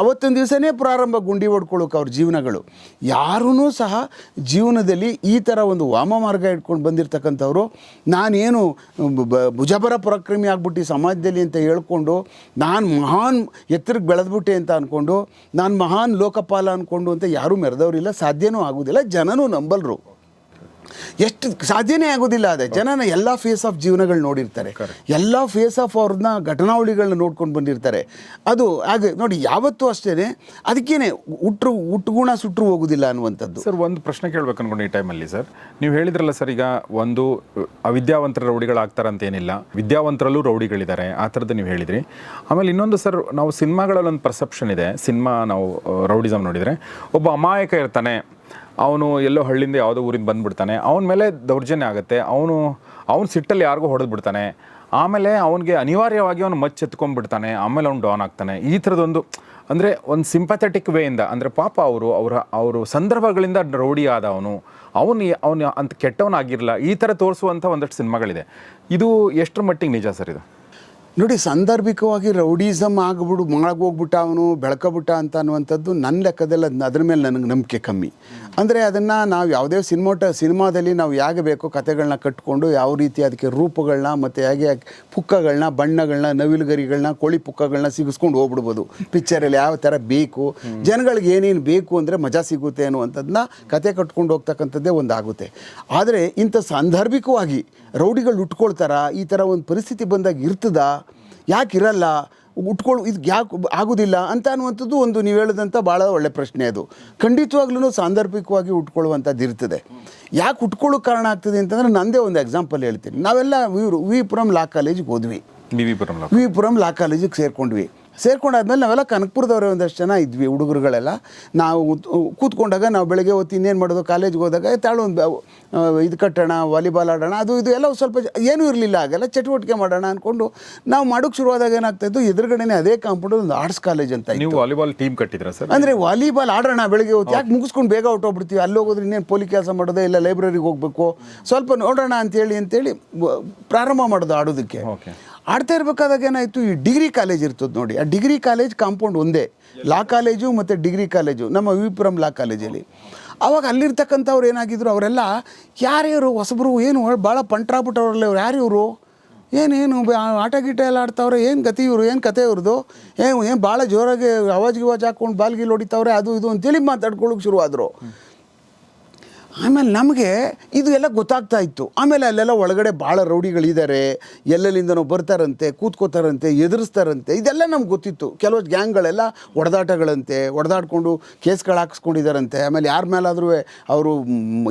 ಅವತ್ತೊಂದು ದಿವಸನೇ ಪ್ರಾರಂಭ ಗುಂಡಿ ಹೊಡ್ಕೊಳ್ಳೋಕೆ ಅವ್ರ ಜೀವನಗಳು. ಯಾರೂ ಸಹ ಜೀವನದಲ್ಲಿ ಈ ಥರ ಒಂದು ವಾಮ ಮಾರ್ಗ ಇಟ್ಕೊಂಡು ಬಂದಿರತಕ್ಕಂಥವ್ರು, ನಾನೇನು ಭುಜಬರ ಪರಾಕ್ರಮಿ ಆಗ್ಬಿಟ್ಟು ಸಮಾಜದಲ್ಲಿ ಅಂತ ಹೇಳ್ಕೊಂಡು, ನಾನು ಮಹಾನ್ ಎತ್ತರಕ್ಕೆ ಬೆಳೆದ್ಬಿಟ್ಟೆ ಅಂತ ಅಂದ್ಕೊಂಡು ನಾನು ಮಹಾನ್ ಲೋಕಪಾಲ ಅಂತ ಯಾರೂ ಮೆರೆದವರಿಲ್ಲ ಸಾಧ್ಯನೂ ಆಗೋದಿಲ್ಲ ಜನನೂ ನಂಬಲ್ರು. ಎಷ್ಟು ಸಾಧ್ಯನೇ ಆಗೋದಿಲ್ಲ ಅದೇ. ಜನನ ಎಲ್ಲ ಫೇಸ್ ಆಫ್ ಜೀವನಗಳು ನೋಡಿರ್ತಾರೆ. ಎಲ್ಲ ಫೇಸ್ ಆಫ್ ಅವ್ರನ್ನ ಘಟನಾವಳಿಗಳನ್ನ ನೋಡ್ಕೊಂಡು ಬಂದಿರ್ತಾರೆ. ಅದು ಹಾಗೆ ನೋಡಿ ಯಾವತ್ತೂ ಅಷ್ಟೇ ಅದಕ್ಕೇನೆ ಹುಟ್ಟರು ಹುಟ್ಟುಗುಣ ಸುಟ್ಟರು ಹೋಗೋದಿಲ್ಲ ಅನ್ನುವಂಥದ್ದು. ಸರ್ ಒಂದು ಪ್ರಶ್ನೆ ಕೇಳ್ಬೇಕು ಅನ್ಕೊಂಡು ಈ ಟೈಮಲ್ಲಿ ಸರ್. ನೀವು ಹೇಳಿದ್ರಲ್ಲ ಸರ್ ಈಗ ಒಂದು ಅವಿದ್ಯಾವಂತರ ಅಂತ ಏನಿಲ್ಲ ವಿದ್ಯಾವಂತರಲ್ಲೂ ರೌಡಿಗಳಿದ್ದಾರೆ ಆ ಥರದ್ದು ನೀವು ಹೇಳಿದ್ರಿ. ಆಮೇಲೆ ಇನ್ನೊಂದು ಸರ್ ನಾವು ಸಿನಿಮಾಗಳಲ್ಲಿ ಒಂದು ಪರ್ಸೆಪ್ಷನ್ ಇದೆ. ಸಿನಿಮಾ ನಾವು ರೌಡಿಸಮ್ ನೋಡಿದರೆ. ಒಬ್ಬ ಅಮಾಯಕ ಇರ್ತಾನೆ. ಅವನು ಎಲ್ಲೋ ಹಳ್ಳಿಯಿಂದ ಯಾವುದೋ ಊರಿಂದ ಬಂದುಬಿಡ್ತಾನೆ. ಅವನ ಮೇಲೆ ದೌರ್ಜನ್ಯ ಆಗುತ್ತೆ. ಅವನು, ಅವ್ನು ಸಿಟ್ಟಲ್ಲಿ ಯಾರಿಗೂ ಹೊಡೆದು ಬಿಡ್ತಾನೆ. ಆಮೇಲೆ ಅವನಿಗೆ ಅನಿವಾರ್ಯವಾಗಿ ಅವನು ಮಚ್ಚೆತ್ಕೊಂಡ್ಬಿಡ್ತಾನೆ ಆಮೇಲೆ ಅವ್ನು ಡೌನ್ ಆಗ್ತಾನೆ. ಈ ಥರದೊಂದು, ಅಂದರೆ ಒಂದು ಸಿಂಪಥೆಟಿಕ್ ವೇಯಿಂದ ಅಂದರೆ ಪಾಪ ಅವರು, ಅವರ, ಅವರು ಸಂದರ್ಭಗಳಿಂದ ರೌಡಿ ಆದ ಅವನು. ಅವನು ಅವನು ಅಂತ ಕೆಟ್ಟವನಾಗಿರಲ್ಲ ಈ ಥರ ತೋರಿಸುವಂಥ ಒಂದಷ್ಟು ಸಿನಿಮಾಗಳಿದೆ. ಇದು ಎಷ್ಟರ ಮಟ್ಟಿಗೆ ನಿಜ ಸರ್ ಇದು? ನೋಡಿ, ಸಾಂದರ್ಭಿಕವಾಗಿ ರೌಡಿಸಮ್ ಆಗ್ಬಿಡು ಹೋಗ್ಬಿಟ್ಟ ಅವನು, ಬೆಳ್ಕೊಬಿಟ್ಟ ಅಂತ ಅನ್ನುವಂಥದ್ದು ನನ್ನ ಲೆಕ್ಕದಲ್ಲಿ ಅದು ಅದ್ರ ಮೇಲೆ ನನಗೆ ನಂಬಿಕೆ ಕಮ್ಮಿ. ಅಂದರೆ ಅದನ್ನು ನಾವು ಯಾವುದೇ ಸಿನಿಮೋಟ ಸಿನಿಮಾದಲ್ಲಿ ನಾವು ಹೇಗೆ ಬೇಕೋ ಕತೆಗಳನ್ನ ಕಟ್ಕೊಂಡು ಯಾವ ರೀತಿ ಅದಕ್ಕೆ ರೂಪಗಳನ್ನ ಮತ್ತು ಹೇಗೆ ಪುಕ್ಕಗಳನ್ನ ಬಣ್ಣಗಳನ್ನ ನವಿಲುಗರಿಗಳನ್ನ ಕೋಳಿ ಪುಕ್ಕಗಳನ್ನ ಸಿಗಿಸ್ಕೊಂಡು ಹೋಗ್ಬಿಡ್ಬೋದು. ಪಿಕ್ಚರಲ್ಲಿ ಯಾವ ಥರ ಬೇಕು, ಜನಗಳಿಗೆ ಏನೇನು ಬೇಕು ಅಂದರೆ ಮಜಾ ಸಿಗುತ್ತೆ ಅನ್ನುವಂಥದ್ದನ್ನ ಕತೆ ಕಟ್ಕೊಂಡು ಹೋಗ್ತಕ್ಕಂಥದ್ದೇ ಒಂದಾಗುತ್ತೆ ಆದರೆ ಇಂಥ ಸಾಂದರ್ಭಿಕವಾಗಿ ರೌಡಿಗಳು ಉಟ್ಕೊಳ್ತಾರ, ಈ ಥರ ಒಂದು ಪರಿಸ್ಥಿತಿ ಬಂದಾಗ ಇರ್ತದ? ಯಾಕೆ ಇರಲ್ಲ ಉಟ್ಕೊಳ್ಳು ಇದು ಯಾಕೆ ಆಗೋದಿಲ್ಲ ಅಂತ ಅನ್ನುವಂಥದ್ದು ಒಂದು ನೀವು ಹೇಳಿದಂಥ ಭಾಳ ಒಳ್ಳೆ ಪ್ರಶ್ನೆ ಅದು. ಖಂಡಿತವಾಗ್ಲೂ ಸಾಂದರ್ಭಿಕವಾಗಿ ಉಟ್ಕೊಳ್ಳುವಂಥದ್ದು ಇರ್ತದೆ. ಯಾಕೆ ಉಟ್ಕೊಳ್ಳೋಕೆ ಕಾರಣ ಆಗ್ತದೆ ಅಂತಂದರೆ ನಂದೇ ಒಂದು ಎಕ್ಸಾಂಪಲ್ ಹೇಳ್ತೀನಿ. ನಾವೆಲ್ಲ ವಿ ವಿ ಪುರಂ ಲಾ ಕಾಲೇಜಿಗೆ ಹೋದ್ವಿ. ವಿ ಪುರಂ ಲಾ ಕಾಲೇಜಿಗೆ ಸೇರ್ಕೊಂಡ್ವಿ. ಸೇರ್ಕೊಂಡಾದ್ಮೇಲೆ ನಾವೆಲ್ಲ ಕನಕಪುರದವರೇ ಒಂದಷ್ಟು ಜನ ಇದ್ವಿ ಹುಡುಗರುಗಳೆಲ್ಲ. ನಾವು ಕೂತ್ಕೊಂಡಾಗ ನಾವು ಬೆಳಗ್ಗೆ ಹೊತ್ತು ಇನ್ನೇನು ಮಾಡೋದು? ಕಾಲೇಜ್ಗೆ ಹೋದಾಗ ತಾಳು ಒಂದು ಇದು ಕಟ್ಟೋಣ ವಾಲಿಬಾಲ್ ಆಡೋಣ ಅದು ಇದು ಎಲ್ಲ ಸ್ವಲ್ಪ ಏನೂ ಇರಲಿಲ್ಲ ಆಗೆಲ್ಲ ಚಟುವಟಿಕೆ ಮಾಡೋಣ ಅಂದ್ಕೊಂಡು ನಾವು ಮಾಡೋಕ್ಕೆ ಶುರುವಾದಾಗ ಏನಾಗ್ತಾಯಿತ್ತು ಎದುರುಗಡೆನೇ ಅದೇ ಕಾಂಪೌಂಡ್ ಒಂದು ಆರ್ಟ್ಸ್ ಕಾಲೇಜ್ ಅಂತ. ನೀವು ವಾಲಿಬಾಲ್ ಟೀಮ್ ಕಟ್ಟಿದ್ರಾ ಸರ್? ಅಂದರೆ ವಾಲಿಬಾಲ್ ಆಡೋಣ ಬೆಳಗ್ಗೆ ಹೊತ್ತು ಯಾಕೆ ಮುಗಿಸ್ಕೊಂಡು ಬೇಗ ಹೊಟ್ಟೋಗ್ಬಿಡ್ತೀವಿ ಅಲ್ಲಿ ಹೋಗೋದ್ರೆ ಇನ್ನೇನು ಪೋಲಿ ಕೆಲಸ ಮಾಡೋದೇ ಇಲ್ಲ ಲೈಬ್ರರಿಗೆ ಹೋಗಬೇಕು? ಸ್ವಲ್ಪ ನೋಡೋಣ ಅಂತೇಳಿ ಅಂತೇಳಿ ಪ್ರಾರಂಭ ಮಾಡೋದು ಆಡೋದಕ್ಕೆ. ಓಕೆ ಆಡ್ತಾ ಇರಬೇಕಾದಾಗ ಏನಾಯಿತು? ಈ ಡಿಗ್ರಿ ಕಾಲೇಜ್ ಇರ್ತದೆ ನೋಡಿ. ಆ ಡಿಗ್ರಿ ಕಾಲೇಜ್ ಕಾಂಪೌಂಡ್ ಒಂದೇ. ಲಾ ಕಾಲೇಜು ಮತ್ತು ಡಿಗ್ರಿ ಕಾಲೇಜು, ನಮ್ಮ ವಿಪುರಂ ಲಾ ಕಾಲೇಜಲ್ಲಿ. ಅವಾಗ ಅಲ್ಲಿರ್ತಕ್ಕಂಥವ್ರು ಏನಾಗಿದ್ರು, ಅವರೆಲ್ಲ ಯಾರ್ಯಾರು ಹೊಸಬ್ರು, ಏನು, ಭಾಳ ಪಂಟ್ರಾಗ್ಬಿಟ್ಟವ್ರಲ್ಲ ಅವ್ರು ಯಾರು ಇವರು? ಏನೇನು ಆಟ ಗೀಟ ಎಲ್ಲ ಆಡ್ತಾವ್ರೆ? ಏನು ಗತಿ ಇವರು? ಏನು ಕತೆ ಇವ್ರದ್ದು? ಏನು ಏನು ಭಾಳ ಜೋರಾಗಿ ಅವಾಜ್ ಗಿವಾಜ್ ಹಾಕ್ಕೊಂಡು ಬಾಲ್ ಗೀಲ್ ಹೊಡಿತಾವ್ರೆ? ಅದು, ಇದು ಅಂತೇಳಿ ಮಾತಾಡ್ಕೊಳ್ಳೋಕೆ ಶುರುವಾದರು. ಆಮೇಲೆ ನಮಗೆ ಇದು ಎಲ್ಲ ಗೊತ್ತಾಗ್ತಾ ಇತ್ತು. ಆಮೇಲೆ ಅಲ್ಲೆಲ್ಲ ಒಳಗಡೆ ಭಾಳ ರೌಡಿಗಳಿದ್ದಾರೆ. ಎಲ್ಲೆಲ್ಲಿಂದನೋ ಬರ್ತಾರಂತೆ, ಕೂತ್ಕೋತಾರಂತೆ, ಎದುರಿಸ್ತಾರಂತೆ, ಇದೆಲ್ಲ ನಮ್ಗೆ ಗೊತ್ತಿತ್ತು. ಕೆಲವು ಗ್ಯಾಂಗ್ಗಳೆಲ್ಲ ಒಡದಾಟಗಳಂತೆ, ಒಡದಾಡ್ಕೊಂಡು ಕೇಸ್ಗಳು ಹಾಕಿಸ್ಕೊಂಡಿದ್ದಾರಂತೆ. ಆಮೇಲೆ ಯಾರ ಮೇಲಾದರೂ ಅವರು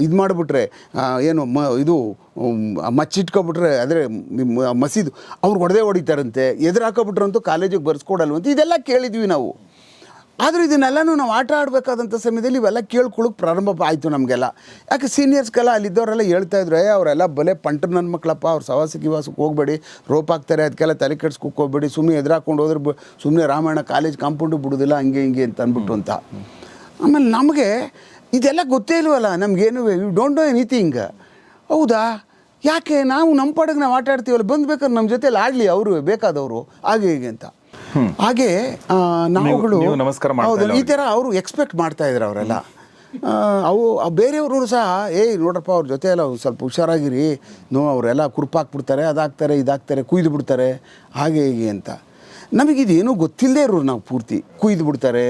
ಇದು ಮಾಡಿಬಿಟ್ರೆ ಏನು ಮ, ಇದು ಮಚ್ಚಿಟ್ಕೊಬಿಟ್ರೆ ಅಂದರೆ ಮಸೀದು ಅವ್ರು ಹೊಡೆದೇ ಹೊಡಿತಾರಂತೆ. ಎದುರು ಹಾಕೋಬಿಟ್ರಂತೂ ಕಾಲೇಜಿಗೆ ಬರ್ಸ್ಕೊಡಲ್ವಂತೆ. ಇದೆಲ್ಲ ಕೇಳಿದ್ವಿ ನಾವು. ಆದರೂ ಇದನ್ನೆಲ್ಲನೂ ನಾವು ಆಟ ಆಡಬೇಕಾದಂಥ ಸಮಯದಲ್ಲಿ ಇವೆಲ್ಲ ಕೇಳ್ಕೊಳ್ಳೋಕೆ ಪ್ರಾರಂಭ ಆಯಿತು ನಮಗೆಲ್ಲ. ಯಾಕೆ ಸೀನಿಯರ್ಸ್ಗೆಲ್ಲ ಅಲ್ಲಿದ್ದವರೆಲ್ಲ ಹೇಳ್ತಾ ಇದ್ರು, ಏ, ಅವರೆಲ್ಲ ಬಲೆ ಪಂಟ್ರ ನನ್ನ ಮಕ್ಕಳಪ್ಪ ಅವ್ರು ಸವಾಸ ಗಿವಾಸಕ್ಕೆ ಹೋಗಬೇಡಿ ರೋಪ್ ಹಾಕ್ತಾರೆ ಅದಕ್ಕೆಲ್ಲ ತಲೆ ಕೆಡ್ಸ್ಕೊಕ್ ಹೋಗ್ಬೇಡಿ, ಸುಮ್ಮನೆ ಎದುರಾಕೊಂಡು ಹೋದ್ರೆ ಬ, ಸುಮ್ಮನೆ ರಾಮಾಯಣ ಕಾಲೇಜ್ ಕಾಂಪೌಂಡು ಬಿಡೋದಿಲ್ಲ, ಹಂಗೆ ಹಿಂಗೆ ಅಂತ ಅಂದ್ಬಿಟ್ಟು ಅಂತ. ಆಮೇಲೆ ನಮಗೆ ಇದೆಲ್ಲ ಗೊತ್ತೇ ಇಲ್ವಲ್ಲ, ನಮಗೇನು ಯು ಡೋಂಟ್ ನೋ ಎನಿಥಿಂಗ್ ಹೌದಾ? ಯಾಕೆ? ನಾವು ನಮ್ಮ ಪಾಡಿಗೆ ನಾವು ಆಟ ಆಡ್ತೀವಲ್ಲ, ಬಂದು ಬೇಕಾದ್ರೆ ನಮ್ಮ ಜೊತೆಲಿ ಆಡಲಿ ಅವರು, ಬೇಕಾದವರು, ಹಾಗೆ ಹೀಗೆ ಅಂತ. ಹಾಗೆ ನಾವುಗಳು ನೀವು ನಮಸ್ಕಾರ ಮಾಡ್ತಾ ಹೌದು ಈ ಥರ ಅವರು ಎಕ್ಸ್ಪೆಕ್ಟ್ ಮಾಡ್ತಾ ಇದ್ರು ಅವರೆಲ್ಲ. ಅವು ಬೇರೆಯವರು ಸಹ ಏಯ್ ನೋಡ್ರಪ್ಪ ಅವ್ರ ಜೊತೆ ಎಲ್ಲ ಸ್ವಲ್ಪ ಹುಷಾರಾಗಿರಿ. ನೋ ಅವರೆಲ್ಲ ಕುರುಪಾಕ್ಬಿಡ್ತಾರೆ ಅದಾಗ್ತಾರೆ ಇದಾಗ್ತಾರೆ ಕುಯ್ದು ಬಿಡ್ತಾರೆ ಹಾಗೆ ಹೀಗೆ ಅಂತ. ನಮಗಿದೇನೂ ಗೊತ್ತಿಲ್ಲದೆ ಇರೋರು ನಾವು ಪೂರ್ತಿ. ಕುಯ್ದು ಬಿಡ್ತಾರೆ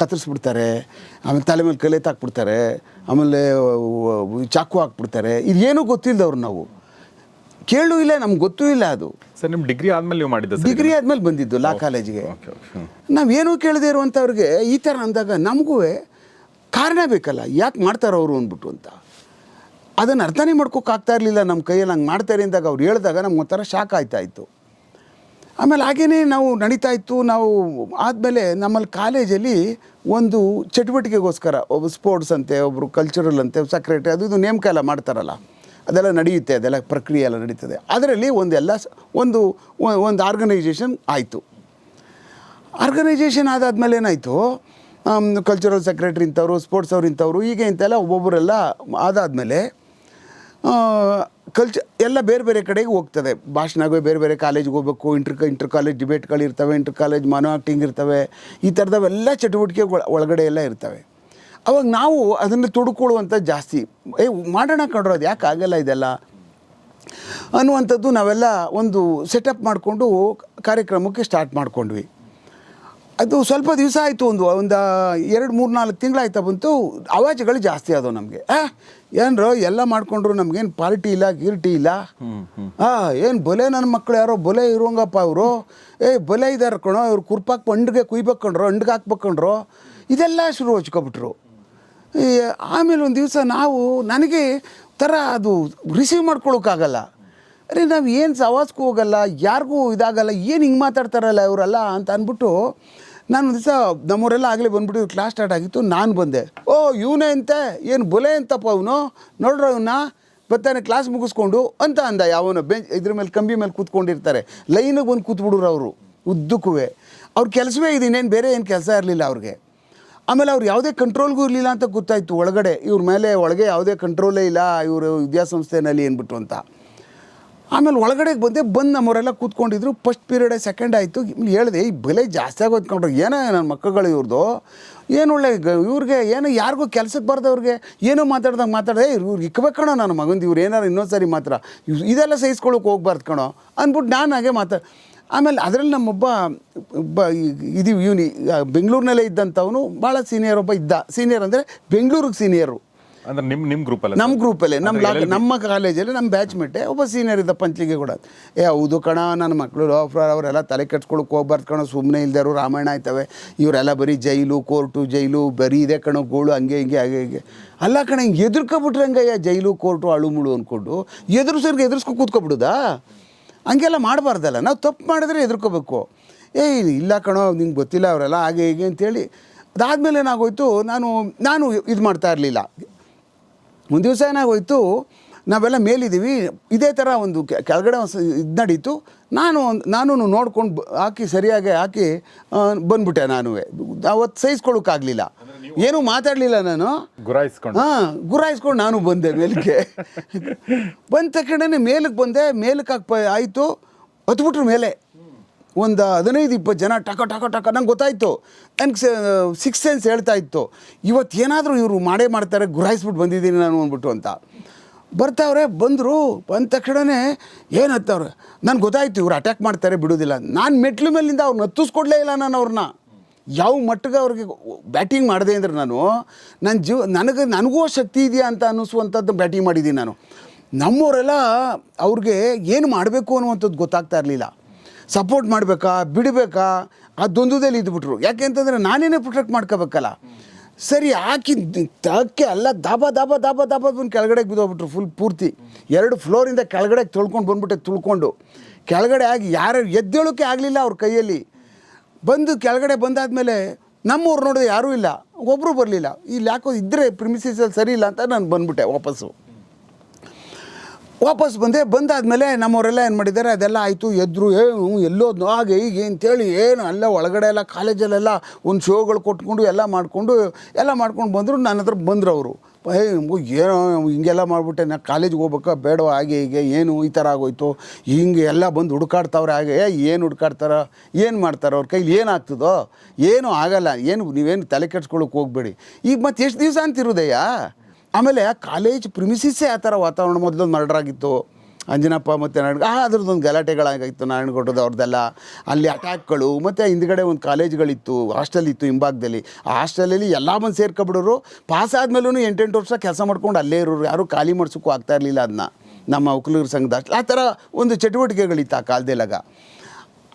ಕತ್ತರಿಸ್ಬಿಡ್ತಾರೆ ಆಮೇಲೆ ತಲೆ ಮೇಲೆ ಕಲೆ ತಾಕ್ಬಿಡ್ತಾರೆ ಆಮೇಲೆ ಚಾಕು ಹಾಕ್ಬಿಡ್ತಾರೆ. ಇದೇನೂ ಗೊತ್ತಿಲ್ಲದವ್ರು ನಾವು. ಕೇಳೂ ಇಲ್ಲ ನಮ್ಗೆ ಗೊತ್ತೂ ಇಲ್ಲ ಅದು. ಸರ್ ನಿಮ್ಮ ಡಿಗ್ರಿ ಆದ್ಮೇಲೆ ನೀವು ಮಾಡಿದ್ದ ಡಿಗ್ರಿ ಆದ್ಮೇಲೆ ಬಂದಿದ್ದು ಲಾ ಕಾಲೇಜಿಗೆ. ನಾವೇನೂ ಕೇಳದೇ ಇರುವಂಥವ್ರಿಗೆ ಈ ಥರ ಅಂದಾಗ ನಮಗೂ ಕಾರಣ ಬೇಕಲ್ಲ ಯಾಕೆ ಮಾಡ್ತಾರೆ ಅವರು ಅಂದ್ಬಿಟ್ಟು ಅಂತ. ಅದನ್ನು ಅರ್ಥನೇ ಮಾಡ್ಕೋಕ್ಕಾಗ್ತಾ ಇರಲಿಲ್ಲ ನಮ್ಮ ಕೈಯಲ್ಲಿ ಹಂಗೆ ಮಾಡ್ತಾರೆ ಅಂದಾಗ ಅವ್ರು ಹೇಳಿದಾಗ ನಮ್ಗೆ ಒಂಥರ ಶಾಕ್ ಆಯ್ತಾ ಇತ್ತು. ಆಮೇಲೆ ಹಾಗೇ ನಾವು ನಡೀತಾ ಇತ್ತು ನಾವು ಆದಮೇಲೆ ನಮ್ಮಲ್ಲಿ ಕಾಲೇಜಲ್ಲಿ ಒಂದು ಚಟುವಟಿಕೆಗೋಸ್ಕರ ಒಬ್ಬ ಸ್ಪೋರ್ಟ್ಸ್ ಅಂತೆ ಒಬ್ಬರು ಕಲ್ಚರಲ್ ಅಂತೆ ಸೆಕ್ರೆಟರಿ ಅದು ಇದು ನೇಮಕ ಎಲ್ಲ ಮಾಡ್ತಾರಲ್ಲ. ಅದೆಲ್ಲ ನಡೆಯುತ್ತೆ, ಅದೆಲ್ಲ ಪ್ರಕ್ರಿಯೆ ಎಲ್ಲ ನಡೀತದೆ. ಅದರಲ್ಲಿ ಒಂದೆಲ್ಲ ಒಂದು ಒಂದು ಆರ್ಗನೈಜೇಷನ್ ಆಯಿತು. ಆರ್ಗನೈಜೇಷನ್ ಆದಾದ್ಮೇಲೆ ಏನಾಯಿತು? ಕಲ್ಚರಲ್ ಸೆಕ್ರೆಟ್ರಿ ಇಂಥವ್ರು ಸ್ಪೋರ್ಟ್ಸ್ ಅವ್ರು ಇಂಥವ್ರು, ಹೀಗೆ ಇಂತೆಲ್ಲ ಒಬ್ಬೊಬ್ಬರೆಲ್ಲ ಆದಾದಮೇಲೆ ಕಲ್ಚ ಎಲ್ಲ ಬೇರೆ ಬೇರೆ ಕಡೆಗೆ ಹೋಗ್ತದೆ. ಭಾಷಣಗಳು ಬೇರೆ ಬೇರೆ ಕಾಲೇಜ್ಗೆ ಹೋಗ್ಬೇಕು ಇಂಟರ್ ಇಂಟರ್ ಕಾಲೇಜ್ ಡಿಬೇಟ್ಗಳಿರ್ತವೆ ಇಂಟರ್ ಕಾಲೇಜ್ ಮನೋ ಆಕ್ಟಿಂಗ್ ಇರ್ತವೆ, ಈ ಥರದವೆಲ್ಲ ಚಟುವಟಿಕೆ ಒಳಗಡೆ ಎಲ್ಲ ಇರ್ತವೆ. ಅವಾಗ ನಾವು ಅದನ್ನು ತೊಡ್ಕೊಳ್ಳುವಂಥ ಜಾಸ್ತಿ. ಏ ಮಾಡೋಣ ಕಂಡ್ರೆ ಅದು ಯಾಕೆ ಆಗಲ್ಲ ಇದೆಲ್ಲ? ಅನ್ನುವಂಥದ್ದು ನಾವೆಲ್ಲ ಒಂದು ಸೆಟಪ್ ಮಾಡಿಕೊಂಡು ಕಾರ್ಯಕ್ರಮಕ್ಕೆ ಸ್ಟಾರ್ಟ್ ಮಾಡ್ಕೊಂಡ್ವಿ. ಅದು ಸ್ವಲ್ಪ ದಿವಸ ಆಯಿತು ಒಂದು ಒಂದು ಎರಡು ಮೂರು ನಾಲ್ಕು ತಿಂಗಳಾಯ್ತಾ ಬಂತು ಅವಾಜ್ಗಳು ಜಾಸ್ತಿ ಆದವು ನಮಗೆ. ಆ ಏನರ ಎಲ್ಲ ಮಾಡ್ಕೊಂಡ್ರು ನಮಗೇನು ಪಾರ್ಟಿ ಇಲ್ಲ ಗಿರ್ಟಿ ಇಲ್ಲ. ಹಾಂ ಏನು ಬೊಲೆ ನನ್ನ ಮಕ್ಕಳು ಯಾರೋ ಬೊಲೆ ಇರೋಂಗಪ್ಪ ಅವರು? ಏ ಬೊಲೆ ಇದಾರೆ ಕಣೋ ಇವ್ರು ಕುರ್ಪಾಕ್ ಅಂಡ್ಗೆ ಕುಯ್ಬೇಕು ಕಣ್ರೋ ಅಂಡ್ಗೆ ಹಾಕ್ಬೇಕು ಕಣ್ರೋ? ಇದೆಲ್ಲ ಶುರು ಹಚ್ಕೊಬಿಟ್ರು. ಆಮೇಲೆ ಒಂದು ದಿವಸ ನಾವು, ನನಗೆ ಥರ ಅದು ರಿಸೀವ್ ಮಾಡ್ಕೊಳೋಕ್ಕಾಗಲ್ಲ. ಅರೆ, ನಾವು ಏನು ಸವಾಸ್ಗೂ ಹೋಗಲ್ಲ, ಯಾರಿಗೂ ಇದಾಗಲ್ಲ, ಏನು ಹಿಂಗೆ ಮಾತಾಡ್ತಾರಲ್ಲ ಇವರೆಲ್ಲ ಅಂತ ಅಂದ್ಬಿಟ್ಟು ನಾನು ಒಂದು ದಿವಸ ನಮ್ಮವರೆಲ್ಲ ಆಗಲೇ ಬಂದ್ಬಿಟ್ಟು ಕ್ಲಾಸ್ ಸ್ಟಾರ್ಟ್ ಆಗಿತ್ತು, ನಾನು ಬಂದೆ. ಓ, ಇವನೇ ಅಂತೆ, ಏನು ಬೊಲೆ ಅಂತಪ್ಪ ಅವನು? ನೋಡ್ರಿ ಅವನ್ನ ಬರ್ತಾನೆ ಕ್ಲಾಸ್ ಮುಗಿಸ್ಕೊಂಡು ಅಂತ ಅಂದ ಯಾವನು ಬೆಂಚ್, ಇದ್ರ ಮೇಲೆ ಕಂಬಿ ಮೇಲೆ ಕೂತ್ಕೊಂಡಿರ್ತಾರೆ. ಲೈನಿಗೆ ಬಂದು ಕೂತ್ಬಿಡ್ರು ಅವರು ಉದ್ದಕ್ಕೂ ಅವ್ರ ಕೆಲಸವೇ ಇದೀನೇನು ಬೇರೆ ಏನು ಕೆಲಸ ಇರಲಿಲ್ಲ ಅವ್ರಿಗೆ. ಆಮೇಲೆ ಅವ್ರು ಯಾವುದೇ ಕಂಟ್ರೋಲ್ಗೂ ಇರಲಿಲ್ಲ ಅಂತ ಗೊತ್ತಾಯಿತು ಒಳಗಡೆ. ಇವ್ರ ಮೇಲೆ ಒಳಗೆ ಯಾವುದೇ ಕಂಟ್ರೋಲೇ ಇಲ್ಲ, ಇವರು ವಿದ್ಯಾಸಂಸ್ಥೆನಲ್ಲಿ ಏನ್ಬಿಟ್ರು ಅಂತ. ಆಮೇಲೆ ಒಳಗಡೆಗೆ ಬಂದೆ ಬಂದು ನಮ್ಮವರೆಲ್ಲ ಕೂತ್ಕೊಂಡಿದ್ರು. ಫಸ್ಟ್ ಪೀರಿಯಡ್ ಸೆಕೆಂಡ್ ಆಯಿತು. ಹೇಳಿದೆ, ಈ ಬೆಲೆ ಜಾಸ್ತಿ ಆಗಿ ಹೊತ್ಕೊಂಡ್ರು ಏನೋ ನನ್ನ ಮಕ್ಕಳು ಇವ್ರದ್ದು ಏನು ಒಳ್ಳೆ ಇವ್ರಿಗೆ ಏನೋ ಯಾರಿಗೂ ಕೆಲ್ಸಕ್ಕೆ ಬರ್ದವ್ರಿಗೆ ಏನೋ ಮಾತಾಡ್ದಂಗೆ ಮಾತಾಡಿದೆ ಇವ್ರು ಇಕ್ಬೇಕು ಕಣೋ ನನ್ನ ಮಗಂದು. ಇವ್ರು ಏನಾರು ಇನ್ನೊಂದು ಸಾರಿ ಮಾತ್ರ ಇದೆಲ್ಲ ಸಹಿಸ್ಕೊಳ್ಳೋಕೆ ಹೋಗ್ಬಾರ್ದು ಕಣೋ. ಅಂದ್ಬಿಟ್ಟು ನಾನು ಹಾಗೆ ಮಾತಾ ಆಮೇಲೆ ಅದರಲ್ಲಿ ನಮ್ಮೊಬ್ಬ ಒಬ್ಬ ಇದು ಇವನಿ ಬೆಂಗಳೂರಿನಲ್ಲೇ ಇದ್ದಂಥವನು ಭಾಳ ಸೀನಿಯರ್ ಒಬ್ಬ ಇದ್ದ. ಸೀನಿಯರ್ ಅಂದರೆ ಬೆಂಗಳೂರಿಗೆ ಸೀನಿಯರು ಅಂದ್ರೆ ನಿಮ್ಮ ನಿಮ್ಮ ಗ್ರೂಪಲ್ಲಿ ನಮ್ಮ ಗ್ರೂಪಲ್ಲೇ ನಮ್ಮ ನಮ್ಮ ಕಾಲೇಜಲ್ಲಿ ನಮ್ಮ ಬ್ಯಾಚ್ ಮೇಟೆ ಒಬ್ಬ ಸೀನಿಯರ್ ಇದ್ದ ಪಂಚಲಿಗೆ ಕೂಡ ಏ ಹೌದು ಕಣ ನನ್ನ ಮಕ್ಕಳು ಲೋಫ್ರರ್ ಅವರೆಲ್ಲ ತಲೆ ಕೆಡ್ಸ್ಕೊಳಕ್ಕೆ ಹೋಗ್ಬಾರ್ದು ಕಣ ಸುಮ್ಮನೆ ಇಲ್ದರು ರಾಮಾಯಣ ಆಯ್ತವೆ. ಇವರೆಲ್ಲ ಬರೀ ಜೈಲು ಕೋರ್ಟು ಜೈಲು ಬರೀ ಇದೆ ಕಣೋ ಗೋಳು ಹಂಗೆ ಹಿಂಗೆ ಹಾಗೆ ಹೀಗೆ. ಅಲ್ಲ ಕಣ ಹಿಂಗೆ ಎದುರ್ಕೊಬಿಟ್ರೆ ಹಂಗಯ್ಯ ಜೈಲು ಕೋರ್ಟು ಅಳು ಮುಳು ಅಂದ್ಕೊಂಡು ಎದುರಿಸೋರ್ಗೆ ಎದುರಿಸ್ಕೊ ಕೂತ್ಕೊಬಿಡುದಾ? ಹಂಗೆಲ್ಲ ಮಾಡಬಾರ್ದಲ್ಲ. ನಾವು ತಪ್ಪು ಮಾಡಿದ್ರೆ ಎದುರ್ಕೋಬೇಕು. ಏಯ್ ಇಲ್ಲ ಕಣೋ, ನಿಂಗೆ ಗೊತ್ತಿಲ್ಲ ಅವರೆಲ್ಲ ಹಾಗೆ ಹೀಗೆ ಅಂತೇಳಿ ಅದಾದಮೇಲೆ ಏನಾಗೋಯ್ತು, ನಾನು ನಾನು ಇದು ಮಾಡ್ತಾ ಇರಲಿಲ್ಲ. ಒಂದು ದಿವಸ ಏನಾಗೋಯ್ತು ನಾವೆಲ್ಲ ಮೇಲಿದ್ದೀವಿ. ಇದೇ ಥರ ಒಂದು ಕೆಳಗಡೆ ಒಂದು ಇದು ನಡೀತು. ನಾನು ಒಂದ್- ನಾನು ನೋಡ್ಕೊಂಡು ಹಾಕಿ ಸರಿಯಾಗಿ ಹಾಕಿ ಬಂದ್ಬಿಟ್ಟೆ ನಾನು. ಅವತ್ತು ಸಹಿಸ್ಕೊಳಕ್ಕಾಗಲಿಲ್ಲ ಏನೂ ಮಾತಾಡಲಿಲ್ಲ ನಾನು. ಗುರಾಯಿಸ್ಕೊಂಡು. ಹಾಂ ಗುರಾಯಿಸ್ಕೊಂಡು ನಾನು ಬಂದೆ ಮೇಲಕ್ಕೆ ಬಂದ ತಕ್ಷಣನೇ ಮೇಲಕ್ಕೆ ಬಂದೆ. ಮೇಲಕ್ಕೆ ಹಾಕಿ ಆಯಿತು. ಹತ್ಬಿಟ್ರು ಮೇಲೆ. ಒಂದು ಹದಿನೈದು ಇಪ್ಪತ್ತು ಜನ ಟಕ ಟಕ ಟಕ ನಂಗೆ ಗೊತ್ತಾಯಿತು. ನನಗೆ ಸಿಕ್ಸ್ ಸೆನ್ಸ್ ಹೇಳ್ತಾ ಇತ್ತು. ಇವತ್ತು ಏನಾದರೂ ಇವರು ಮಾಡೇ ಮಾಡ್ತಾರೆ ಗುರಾಯಿಸ್ಬಿಟ್ಟು ಬಂದಿದ್ದೀನಿ ನಾನು ಅಂದ್ಬಿಟ್ಟು ಅಂತ. ಬರ್ತಾವ್ರೆ, ಬಂದರು, ಬಂದ ತಕ್ಷಣವೇ ಏನು ಹತ್ತವ್ರೆ ನನಗೆ ಗೊತ್ತಾಯ್ತು, ಇವ್ರು ಅಟ್ಯಾಕ್ ಮಾಡ್ತಾರೆ, ಬಿಡೋದಿಲ್ಲ. ನಾನು ಮೆಟ್ಲು ಮೇಲಿಂದ ಅವ್ರನ್ನ ಹತ್ತಿಸ್ಕೊಡ್ಲೇ ಇಲ್ಲ ನಾನು ಅವ್ರನ್ನ ಯಾವ ಮಟ್ಟಿಗೆ ಅವ್ರಿಗೆ ಬ್ಯಾಟಿಂಗ್ ಮಾಡಿದೆ ಅಂದರೆ ನಾನು ನನ್ನ ಜೀವ, ನನಗೆ, ನನಗೂ ಶಕ್ತಿ ಇದೆಯಾ ಅಂತ ಅನ್ನಿಸುವಂಥದ್ದು ಬ್ಯಾಟಿಂಗ್ ಮಾಡಿದ್ದೀನಿ ನಾನು. ನಮ್ಮವರೆಲ್ಲ ಅವ್ರಿಗೆ ಏನು ಮಾಡಬೇಕು ಅನ್ನುವಂಥದ್ದು ಗೊತ್ತಾಗ್ತಾ ಇರಲಿಲ್ಲ. ಸಪೋರ್ಟ್ ಮಾಡಬೇಕಾ, ಬಿಡಬೇಕಾ ಅದೊಂದುದಲ್ಲಿ ಇದ್ಬಿಟ್ರು. ಯಾಕೆ ಅಂತಂದರೆ ನಾನೇನೇ ಪ್ರೊಟೆಕ್ಟ್ ಮಾಡ್ಕೋಬೇಕಲ್ಲ. ಸರಿ ಹಾಕಿ ತಕ್ಕೆ ಅಲ್ಲ, ದಬ ದಬ ದಬ ದಬ ಬಂದು ಕೆಳಗಡೆ ಬಿದ್ದೋಗ್ಬಿಟ್ರು ಫುಲ್ ಪೂರ್ತಿ. ಎರಡು ಫ್ಲೋರಿಂದ ಕೆಳಗಡೆ ತೊಳ್ಕೊಂಡು ಬಂದ್ಬಿಟ್ಟೆ ತುಳ್ಕೊಂಡು. ಕೆಳಗಡೆ ಆಗಿ ಯಾರು ಎದ್ದೇಳೋಕ್ಕೆ ಆಗಲಿಲ್ಲ ಅವ್ರ ಕೈಯಲ್ಲಿ. ಬಂದು ಕೆಳಗಡೆ ಬಂದಾದಮೇಲೆ ನಮ್ಮೂರು ನೋಡಿದ್ರೆ ಯಾರೂ ಇಲ್ಲ ಒಬ್ಬರು ಬರಲಿಲ್ಲ. ಇಲ್ಲಿ ಯಾಕೋ ಇದ್ದರೆ ಪ್ರಿಮಿಸಿಸಲ್ಲಿ ಸರಿ ಇಲ್ಲ ಅಂತ ನಾನು ಬಂದ್ಬಿಟ್ಟೆ ವಾಪಸ್ಸು. ವಾಪಸ್ ಬಂದೆ, ಬಂದಾದಮೇಲೆ ನಮ್ಮವರೆಲ್ಲ ಏನು ಮಾಡಿದ್ದಾರೆ, ಅದೆಲ್ಲ ಆಯಿತು, ಎದ್ರು, ಏನು, ಎಲ್ಲೋದ್ನು, ಹಾಗೆ ಹೀಗೆ ಅಂತೇಳಿ ಏನು ಅಲ್ಲ ಒಳಗಡೆ ಎಲ್ಲ ಕಾಲೇಜಲ್ಲೆಲ್ಲ ಒಂದು ಶೋಗಳು ಕೊಟ್ಕೊಂಡು ಎಲ್ಲ ಮಾಡಿಕೊಂಡು, ಎಲ್ಲ ಮಾಡ್ಕೊಂಡು ಬಂದರು, ನನ್ನ ಹತ್ರ ಬಂದರು ಅವರು ಏ ಏನೋ ಹಿಂಗೆಲ್ಲ ಮಾಡಿಬಿಟ್ಟೆ, ನಾ ಕಾಲೇಜ್ಗೆ ಹೋಗ್ಬೇಕಾ, ಬೇಡವಾ, ಹಾಗೆ ಹೀಗೆ, ಏನು ಈ ಥರ ಆಗೋಯ್ತು, ಹಿಂಗೆ ಎಲ್ಲ ಬಂದು ಹುಡುಕಾಡ್ತಾವ್ರೆ, ಹಾಗೆ ಏನು ಹುಡುಕಾಡ್ತಾರ, ಏನು ಮಾಡ್ತಾರೆ, ಅವ್ರ ಕೈಲಿ ಏನಾಗ್ತದೋ ಏನೂ ಆಗಲ್ಲ, ಏನು, ನೀವೇನು ತಲೆ ಕೆಡ್ಸ್ಕೊಳಕ್ಕೆ ಹೋಗ್ಬೇಡಿ. ಈಗ ಮತ್ತೆ ಎಷ್ಟು ದಿವಸ ಅಂತಿರೋದಯ್ಯ ಆಮೇಲೆ ಕಾಲೇಜ್ ಪ್ರಿಮಿಸಿಸ್ಸೇ ಆ ಥರ ವಾತಾವರಣ ಮೊದಲೊಂದು ಮರ್ಡರ್ ಆಗಿತ್ತು ಅಂಜನಪ್ಪ ಮತ್ತು ನಾರಾಯಣ ಆ ಅದ್ರದ್ದೊಂದು ಗಲಾಟೆಗಳಾಗಿತ್ತು ನಾರಾಯಣಗೌಡದ ಅವ್ರದ್ದೆಲ್ಲ ಅಲ್ಲಿ ಅಟ್ಯಾಕ್ಗಳು ಮತ್ತು ಹಿಂದ್ಗಡೆ ಒಂದು ಕಾಲೇಜ್ಗಳಿತ್ತು ಹಾಸ್ಟೆಲ್ ಇತ್ತು ಹಿಂಭಾಗದಲ್ಲಿ. ಆ ಹಾಸ್ಟೆಲಲ್ಲಿ ಎಲ್ಲ ಬಂದು ಸೇರ್ಕೊಬಿಡೋರು ಪಾಸ್ ಆದಮೇಲೂ ಎಂಟೆಂಟು ವರ್ಷ ಕೆಲಸ ಮಾಡ್ಕೊಂಡು ಅಲ್ಲೇ ಇರೋರು. ಯಾರೂ ಖಾಲಿ ಮಾಡ್ಸೋಕ್ಕೂ ಆಗ್ತಾ ಇರಲಿಲ್ಲ ಅದನ್ನ ನಮ್ಮ ಉಕ್ಲೂರು ಸಂಘದ ಆ ಥರ ಒಂದು ಚಟುವಟಿಕೆಗಳಿತ್ತು ಆ ಕಾಲದಲ್ಲಾಗ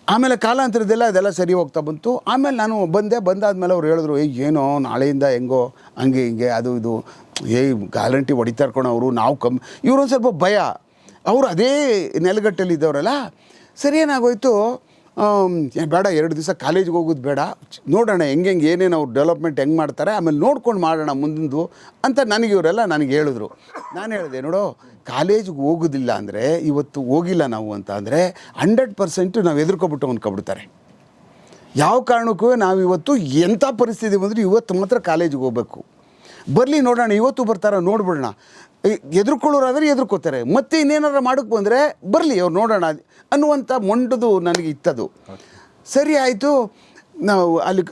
ಆಮೇಲೆ ಕಾಲಾಂತರದೆಲ್ಲ ಅದೆಲ್ಲ ಸರಿ ಹೋಗ್ತಾ ಬಂತು. ಆಮೇಲೆ ನಾನು ಬಂದೆ, ಬಂದಾದ್ಮೇಲೆ ಅವ್ರು ಹೇಳಿದ್ರು, ಏಯ್, ಏನೋ ನಾಳೆಯಿಂದ ಹೆಂಗೋ, ಹಂಗೆ ಹಿಂಗೆ, ಅದು ಇದು, ಏಯ್, ಗ್ಯಾರಂಟಿ ಹೊಡಿತಾ ಇರ್ಕೊಂಡು ಅವರು, ನಾವು ಕಮ್ಮಿ. ಇವ್ರೊಂದು ಸ್ವಲ್ಪ ಭಯ. ಅವರು ಅದೇ ನೆಲಗಟ್ಟಲ್ಲಿ ಇದ್ದವರಲ್ಲ ಸರಿ ಏನಾಗೋಯ್ತು? ಬೇಡ, ಎರಡು ದಿವಸ ಕಾಲೇಜ್ಗೆ ಹೋಗೋದು ಬೇಡ. ನೋಡೋಣ ಹೆಂಗೆ ಹೆಂಗೆ ಏನೇನು ಅವ್ರು ಡೆವಲಪ್ಮೆಂಟ್ ಹೆಂಗೆ ಮಾಡ್ತಾರೆ, ಆಮೇಲೆ ನೋಡ್ಕೊಂಡು ಮಾಡೋಣ ಮುಂದಿಂದು ಅಂತ ನನಗೆ ಇವರೆಲ್ಲ ನನಗೆ ಹೇಳಿದ್ರು. ನಾನು ಹೇಳಿದೆ, ನೋಡು ಕಾಲೇಜಿಗೆ ಹೋಗೋದಿಲ್ಲ ಅಂದರೆ, ಇವತ್ತು ಹೋಗಿಲ್ಲ ನಾವು ಅಂತ ಅಂದರೆ ಹಂಡ್ರೆಡ್ ಪರ್ಸೆಂಟು ನಾವು ಎದುರ್ಕೊಬಿಟ್ಟು ಅಂದ್ಕೊಬಿಡ್ತಾರೆ ಯಾವ ಕಾರಣಕ್ಕೂ ನಾವು ಇವತ್ತು ಎಂಥ ಪರಿಸ್ಥಿತಿ ಬಂದರೂ ಇವತ್ತು ಮಾತ್ರ ಕಾಲೇಜಿಗೆ ಹೋಗಬೇಕು. ಬರಲಿ ನೋಡೋಣ, ಇವತ್ತು ಬರ್ತಾರ ನೋಡ್ಬಿಡೋಣ. ಎದುರ್ಕೊಳ್ಳೋರಾದ್ರೆ ಎದುರ್ಕೋತಾರೆ ಮತ್ತೆ ಇನ್ನೇನಾರ ಮಾಡೋಕ್ಕೆ ಬಂದರೆ ಬರಲಿ ಅವ್ರು ನೋಡೋಣ ಅನ್ನುವಂಥ ಮೊಂಡದು ನನಗೆ ಇತ್ತದು. ಸರಿ ಆಯಿತು ನಾವು ಅಲ್ಲಿ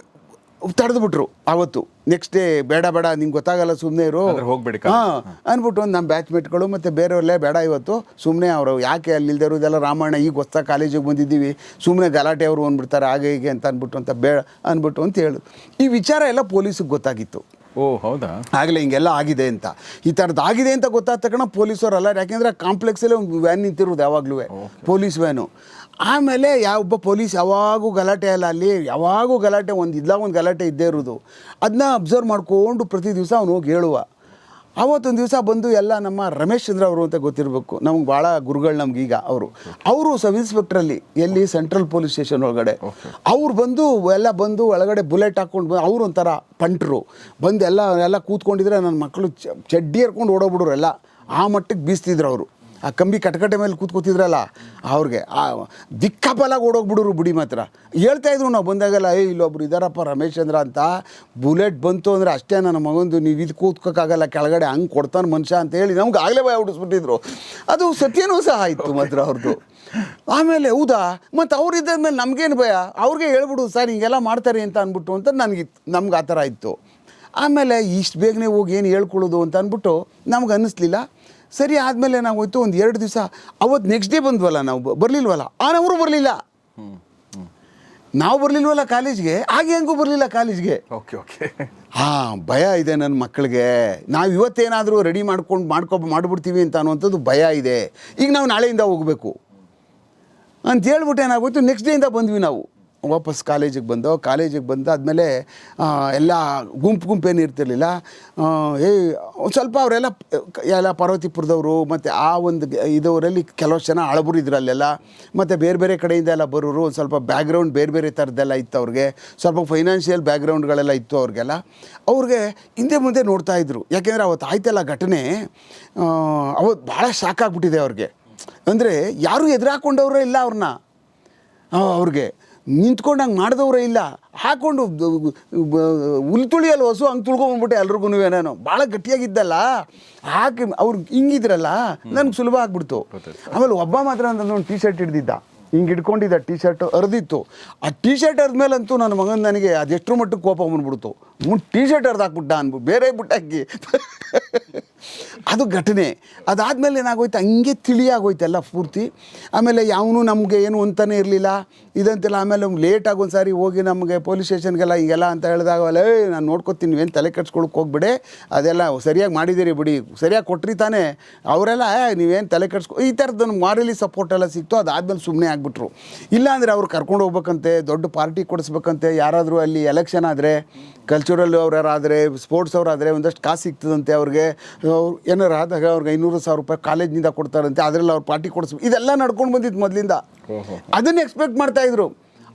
ತಡೆದ್ಬಿಟ್ರು ಆವತ್ತು. ನೆಕ್ಸ್ಟ್ ಡೇ ಬೇಡ ಬೇಡ ನಿಮ್ಗೆ ಗೊತ್ತಾಗಲ್ಲ ಸುಮ್ಮನೆ ಇರು. ಹೋಗ್ಬೇಡಿ ಹಾಂ ಅಂದ್ಬಿಟ್ಟು ಒಂದು ನಮ್ಮ ಬ್ಯಾಚ್ಮೇಟ್ಗಳು ಮತ್ತು ಬೇರೆಯವ್ರಲ್ಲೇ ಬೇಡ ಇವತ್ತು. ಸುಮ್ಮನೆ ಅವರು ಯಾಕೆ ಅಲ್ಲಿಲ್ದೇ ಇರೋದೆಲ್ಲ ರಾಮಾಯಣ ಈಗ ಹೊಸ ಕಾಲೇಜಿಗೆ ಬಂದಿದ್ದೀವಿ. ಸುಮ್ಮನೆ ಗಲಾಟೆ ಅವರು ಅಂದ್ಬಿಡ್ತಾರೆ ಹಾಗೆ ಹೀಗೆ ಅಂತ ಅಂದ್ಬಿಟ್ಟು ಅಂತ ಬೇಡ ಅಂದ್ಬಿಟ್ಟು ಅಂತ ಹೇಳು ಈ ವಿಚಾರ ಎಲ್ಲ ಪೊಲೀಸಿಗೆ ಗೊತ್ತಾಗಿತ್ತು. ಓ ಹೌದಾ? ಆಗಲೇ ಹಿಂಗೆಲ್ಲ ಆಗಿದೆ ಅಂತ. ಈ ಥರದ್ದು ಆಗಿದೆ ಅಂತ ಗೊತ್ತಾದ ತಕ್ಷಣ ಪೊಲೀಸರು ಅಲ್ಲ ಯಾಕೆಂದರೆ ಕಾಂಪ್ಲೆಕ್ಸಲ್ಲೇ ಒಂದು ವ್ಯಾನ್ ನಿಂತಿರೋದು ಯಾವಾಗಲೂ. ಪೊಲೀಸ್ ವ್ಯಾನು ಆಮೇಲೆ ಯಾವೊಬ್ಬ ಪೊಲೀಸ್ ಯಾವಾಗೂ ಗಲಾಟೆ ಅಲ್ಲ ಅಲ್ಲಿ ಯಾವಾಗೂ ಗಲಾಟೆ ಒಂದು ಇಲ್ಲ ಒಂದು ಗಲಾಟೆ ಇದ್ದೇ ಇರೋದು. ಅದನ್ನ ಅಬ್ಸರ್ವ್ ಮಾಡ್ಕೊಂಡು ಪ್ರತಿ ದಿವಸ ಅವನು ಹೋಗಿ ಹೇಳುವ. ಅವತ್ತೊಂದು ದಿವಸ ಬಂದು ಎಲ್ಲ ನಮ್ಮ ರಮೇಶ್ ಚಂದ್ರ ಅವರು ಅಂತ ಗೊತ್ತಿರಬೇಕು. ನಮ್ಗೆ ಭಾಳ ಗುರುಗಳು ನಮ್ಗೆ ಈಗ ಅವರು. ಅವರು ಸಬ್ ಇನ್ಸ್ಪೆಕ್ಟ್ರಲ್ಲಿ ಎಲ್ಲಿ ಸೆಂಟ್ರಲ್ ಪೊಲೀಸ್ ಸ್ಟೇಷನ್ ಒಳಗಡೆ. ಅವ್ರು ಬಂದು ಎಲ್ಲ ಬಂದು ಒಳಗಡೆ ಬುಲೆಟ್ ಹಾಕ್ಕೊಂಡು ಬಂದು ಅವರು ಒಂಥರ ಪಂಟ್ರು. ಬಂದು ಎಲ್ಲ ಎಲ್ಲ ಕೂತ್ಕೊಂಡಿದ್ರೆ ನನ್ನ ಮಕ್ಕಳು ಚಡ್ಡಿ ಹರ್ಕೊಂಡು ಓಡೋಗ್ಬಿಡೋರು ಎಲ್ಲ ಆ ಮಟ್ಟಕ್ಕೆ ಬೀಸ್ತಿದ್ರು ಅವರು. ಆ ಕಂಬಿ ಕಟಕಟೆ ಮೇಲೆ ಕೂತ್ಕೋತಿದ್ರಲ್ಲ ಅವ್ರಿಗೆ ಆ ದಿಕ್ಕಾಪಲಾಗಿ ಓಡೋಗ್ಬಿಡೋರು ಬುಡಿ ಮಾತ್ರ. ಹೇಳ್ತಾ ಇದ್ರು ನಾವು, ಬಂದಾಗೆಲ್ಲ, ಏ, ಇಲ್ಲೊಬ್ರು ಇದಾರಪ್ಪ ರಮೇಶ್ ಚಂದ್ರ ಅಂತ, ಬುಲೆಟ್ ಬಂತು ಅಂದರೆ ಅಷ್ಟೇ ನನ್ನ ಮಗಂದು, ನೀವು ಇದು ಕೂತ್ಕೋಕ್ಕಾಗಲ್ಲ, ಕೆಳಗಡೆ ಹಂಗೆ ಕೊಡ್ತಾನೆ ಮನುಷ್ಯ ಅಂತ ಹೇಳಿ ನಮ್ಗೆ ಆಗಲೇ ಭಯ ಹುಡಿಸ್ಬಿಟ್ಟಿದ್ರು ಅದು ಸತ್ಯನೂ ಸಹ ಆಯಿತು ಮಾತ್ರ ಅವ್ರದ್ದು ಆಮೇಲೆ ಹೌದಾ? ಮತ್ತು ಅವ್ರು ಮೇಲೆ ನಮಗೇನು ಭಯ? ಅವ್ರಿಗೆ ಹೇಳ್ಬಿಡು, ಸರ್, ಹಿಂಗೆಲ್ಲ ಮಾಡ್ತಾರೆ ಅಂತ ಅಂದ್ಬಿಟ್ಟು ಅಂತ ನನಗೆ ನಮ್ಗೆ ಆ ಥರ ಇತ್ತು. ಆಮೇಲೆ ಇಷ್ಟು ಬೇಗನೆ ಹೋಗಿ ಏನು ಹೇಳ್ಕೊಳ್ಳೋದು ಅಂತ ಅಂದ್ಬಿಟ್ಟು ನಮ್ಗೆ ಅನ್ನಿಸ್ಲಿಲ್ಲ. ಸರಿ ಆದಮೇಲೆ ನಾವು ಹೋಯ್ತು ಒಂದು ಎರಡು ದಿವಸ ಅವತ್ತು ನೆಕ್ಸ್ಟ್ ಡೇ ಬಂದ್ವಲ್ಲ ನಾವು ಬರಲಿಲ್ವಲ್ಲ? ಆನವರು ಬರಲಿಲ್ಲ. ನಾವು ಬರಲಿಲ್ವಲ್ಲ ಕಾಲೇಜ್ಗೆ? ಹಾಗೆ ಹೆಂಗೂ ಬರಲಿಲ್ಲ ಕಾಲೇಜ್ಗೆ. Okay okay. ಹಾಂ ಭಯ ಇದೆ ನನ್ನ ಮಕ್ಕಳಿಗೆ ನಾವು ಇವತ್ತೇನಾದರೂ ರೆಡಿ ಮಾಡ್ಕೊಂಡು ಮಾಡ್ಕೊ ಮಾಡಿಬಿಡ್ತೀವಿ ಅಂತ ಅನ್ನುವಂಥದ್ದು ಭಯ ಇದೆ. ಈಗ ನಾವು ನಾಳೆಯಿಂದ ಹೋಗಬೇಕು. ಅಂತ ಹೇಳ್ಬಿಟ್ಟು ಏನಾಗೋಯ್ತು? ನೆಕ್ಸ್ಟ್ ಡೇಯಿಂದ ಬಂದ್ವಿ ನಾವು. ವಾಪಸ್ ಕಾಲೇಜಿಗೆ ಬಂದು ಕಾಲೇಜಿಗೆ ಬಂದು ಆದಮೇಲೆ ಎಲ್ಲ ಗುಂಪು ಗುಂಪೇನು ಇರ್ತಿರ್ಲಿಲ್ಲ. ಏ ಸ್ವಲ್ಪ ಅವರೆಲ್ಲ, ಎಲ್ಲ ಪಾರ್ವತಿಪುರದವರು, ಮತ್ತು ಆ ಒಂದು ಇದವರಲ್ಲಿ ಕೆಲವು ಜನ ಅಳಬರು ಇದ್ರು ಅಲ್ಲೆಲ್ಲ. ಮತ್ತು ಬೇರೆ ಬೇರೆ ಕಡೆಯಿಂದ ಎಲ್ಲ ಬರೋರು, ಒಂದು ಸ್ವಲ್ಪ ಬ್ಯಾಕ್ಗ್ರೌಂಡ್ ಬೇರೆ ಬೇರೆ ಥರದ್ದೆಲ್ಲ ಇತ್ತು ಅವ್ರಿಗೆ. ಸ್ವಲ್ಪ ಫೈನಾನ್ಷಿಯಲ್ ಬ್ಯಾಕ್ಗ್ರೌಂಡ್ಗಳೆಲ್ಲ ಇತ್ತು ಅವ್ರಿಗೆಲ್ಲ. ಅವ್ರಿಗೆ ಹಿಂದೆ ಮುಂದೆ ನೋಡ್ತಾ ಇದ್ರು. ಯಾಕೆಂದರೆ ಅವತ್ತು ಆಯ್ತಲ್ಲ ಘಟನೆ ಅವತ್ತು ಭಾಳ ಶಾಕ್ ಆಗಿಬಿಟ್ಟಿದೆ ಅವ್ರಿಗೆ. ಅಂದರೆ ಯಾರೂ ಎದುರಾಕೊಂಡವರು ಇಲ್ಲ ಅವ್ರನ್ನ. ಅವ್ರಿಗೆ. ನಿಂತ್ಕೊಂಡು ಹಂಗೆ ಮಾಡಿದವರೇ ಇಲ್ಲ. ಹಾಕೊಂಡು ಹುಲ್ ತುಳಿಯಲ್ಲ ಹೊಸು ಹಂಗೆ ತುಳ್ಕೊಂಬಂದ್ಬಿಟ್ಟೆ ಎಲ್ರಿಗೂ ನಾನು ಭಾಳ ಗಟ್ಟಿಯಾಗಿದ್ದಲ್ಲ. ಹಾಕಿ ಅವ್ರು ಹಿಂಗಿದ್ರಲ್ಲ, ನನಗೆ ಸುಲಭ ಆಗ್ಬಿಡ್ತು. ಆಮೇಲೆ ಒಬ್ಬ ಮಾತ್ರ ಒಂದು ಟೀ ಶರ್ಟ್ ಹಿಡ್ದಿದ್ದ. ಹಿಂಗೆ ಹಿಡ್ಕೊಂಡಿದ್ದ ಟೀ ಶರ್ಟ್ ಅರ್ದಿತ್ತು ಆ ಟೀ ಶರ್ಟ್ ಅರ್ದ್ಮೇಲಂತೂ ನನ್ನ ಮಗನ ನನಗೆ ಅದೆಷ್ಟರ ಮಟ್ಟಕ್ಕೆ ಕೋಪ ಬಂದ್ಬಿಡ್ತು. ಮುಂದೆ ಟೀ ಶರ್ಟ್ ಅರ್ದು ಹಾಕ್ಬಿಟ್ಟ ಅನ್ಬಿಟ್ಟು ಬೇರೆ ಬಿಟ್ಟಾಕಿ. ಅದು ಘಟನೆ. ಅದಾದಮೇಲೆ ಏನಾಗೋಯ್ತು? ಹಂಗೆ ತಿಳಿಯಾಗೋಯ್ತು ಎಲ್ಲ ಪೂರ್ತಿ. ಆಮೇಲೆ ಯಾವನು ನಮಗೆ ಏನು ಅಂತಲೇ ಇರಲಿಲ್ಲ. ಇದಂತೆಲ್ಲ ಆಮೇಲೆ ಲೇಟಾಗಿ ಒಂದು ಸಾರಿ ಹೋಗಿ ನಮಗೆ ಪೊಲೀಸ್ ಸ್ಟೇಷನ್ಗೆಲ್ಲ ಹೀಗೆಲ್ಲ ಅಂತ ಹೇಳಿದಾಗ ಏ ನಾನು ನೋಡ್ಕೊತೀನಿ, ಏನು ತಲೆ ಕೆಡ್ಸ್ಕೊಳಕ್ಕೆ ಹೋಗ್ಬಿಡಿ. ಅದೆಲ್ಲ ಸರಿಯಾಗಿ ಮಾಡಿದ್ದೀರಿ ಬಿಡಿ. ಸರಿಯಾಗಿ ಕೊಟ್ರಿ ತಾನೇ. ಅವರೆಲ್ಲ ನೀವೇನು ತಲೆ ಕೆಡ್ಸ್ಕೊ ಈ ಥರದ್ದು ಮಾರಲಿ ಸಪೋರ್ಟ್ ಎಲ್ಲ ಸಿಕ್ತು. ಅದಾದಮೇಲೆ ಸುಮ್ಮನೆ ಆಗಿಬಿಟ್ರು. ಇಲ್ಲಾಂದರೆ ಅವ್ರು ಕರ್ಕೊಂಡು ಹೋಗ್ಬೇಕಂತೆ, ದೊಡ್ಡ ಪಾರ್ಟಿ ಕೊಡಿಸ್ಬೇಕಂತೆ. ಯಾರಾದರೂ ಅಲ್ಲಿ ಎಲೆಕ್ಷನ್ ಆದರೆ ಕಲ್ಚರಲ್ ಅವ್ರು ಯಾರಾದರೆ ಸ್ಪೋರ್ಟ್ಸ್ ಅವರಾದರೆ ಒಂದಷ್ಟು ಕಾಸು ಸಿಗ್ತದಂತೆ ಅವ್ರಿಗೆ. ಅವ್ರು ಏನಾರು ಆದಾಗ ಅವ್ರಿಗೆ ಐನೂರು ಸಾವಿರ ರೂಪಾಯಿ ಕಾಲೇಜ್ನಿಂದ ಕೊಡ್ತಾರಂತೆ ಅದರಲ್ಲಿ ಅವ್ರು ಪಾರ್ಟಿ ಕೊಡಿಸ್ಬೇಕು ಇದೆಲ್ಲ ನಡ್ಕೊಂಡು ಬಂದಿತ್ತು ಮೊದಲಿಂದ. ಅದನ್ನು ಎಕ್ಸ್ಪೆಕ್ಟ್ ಮಾಡ್ತಾಯಿದ್ರು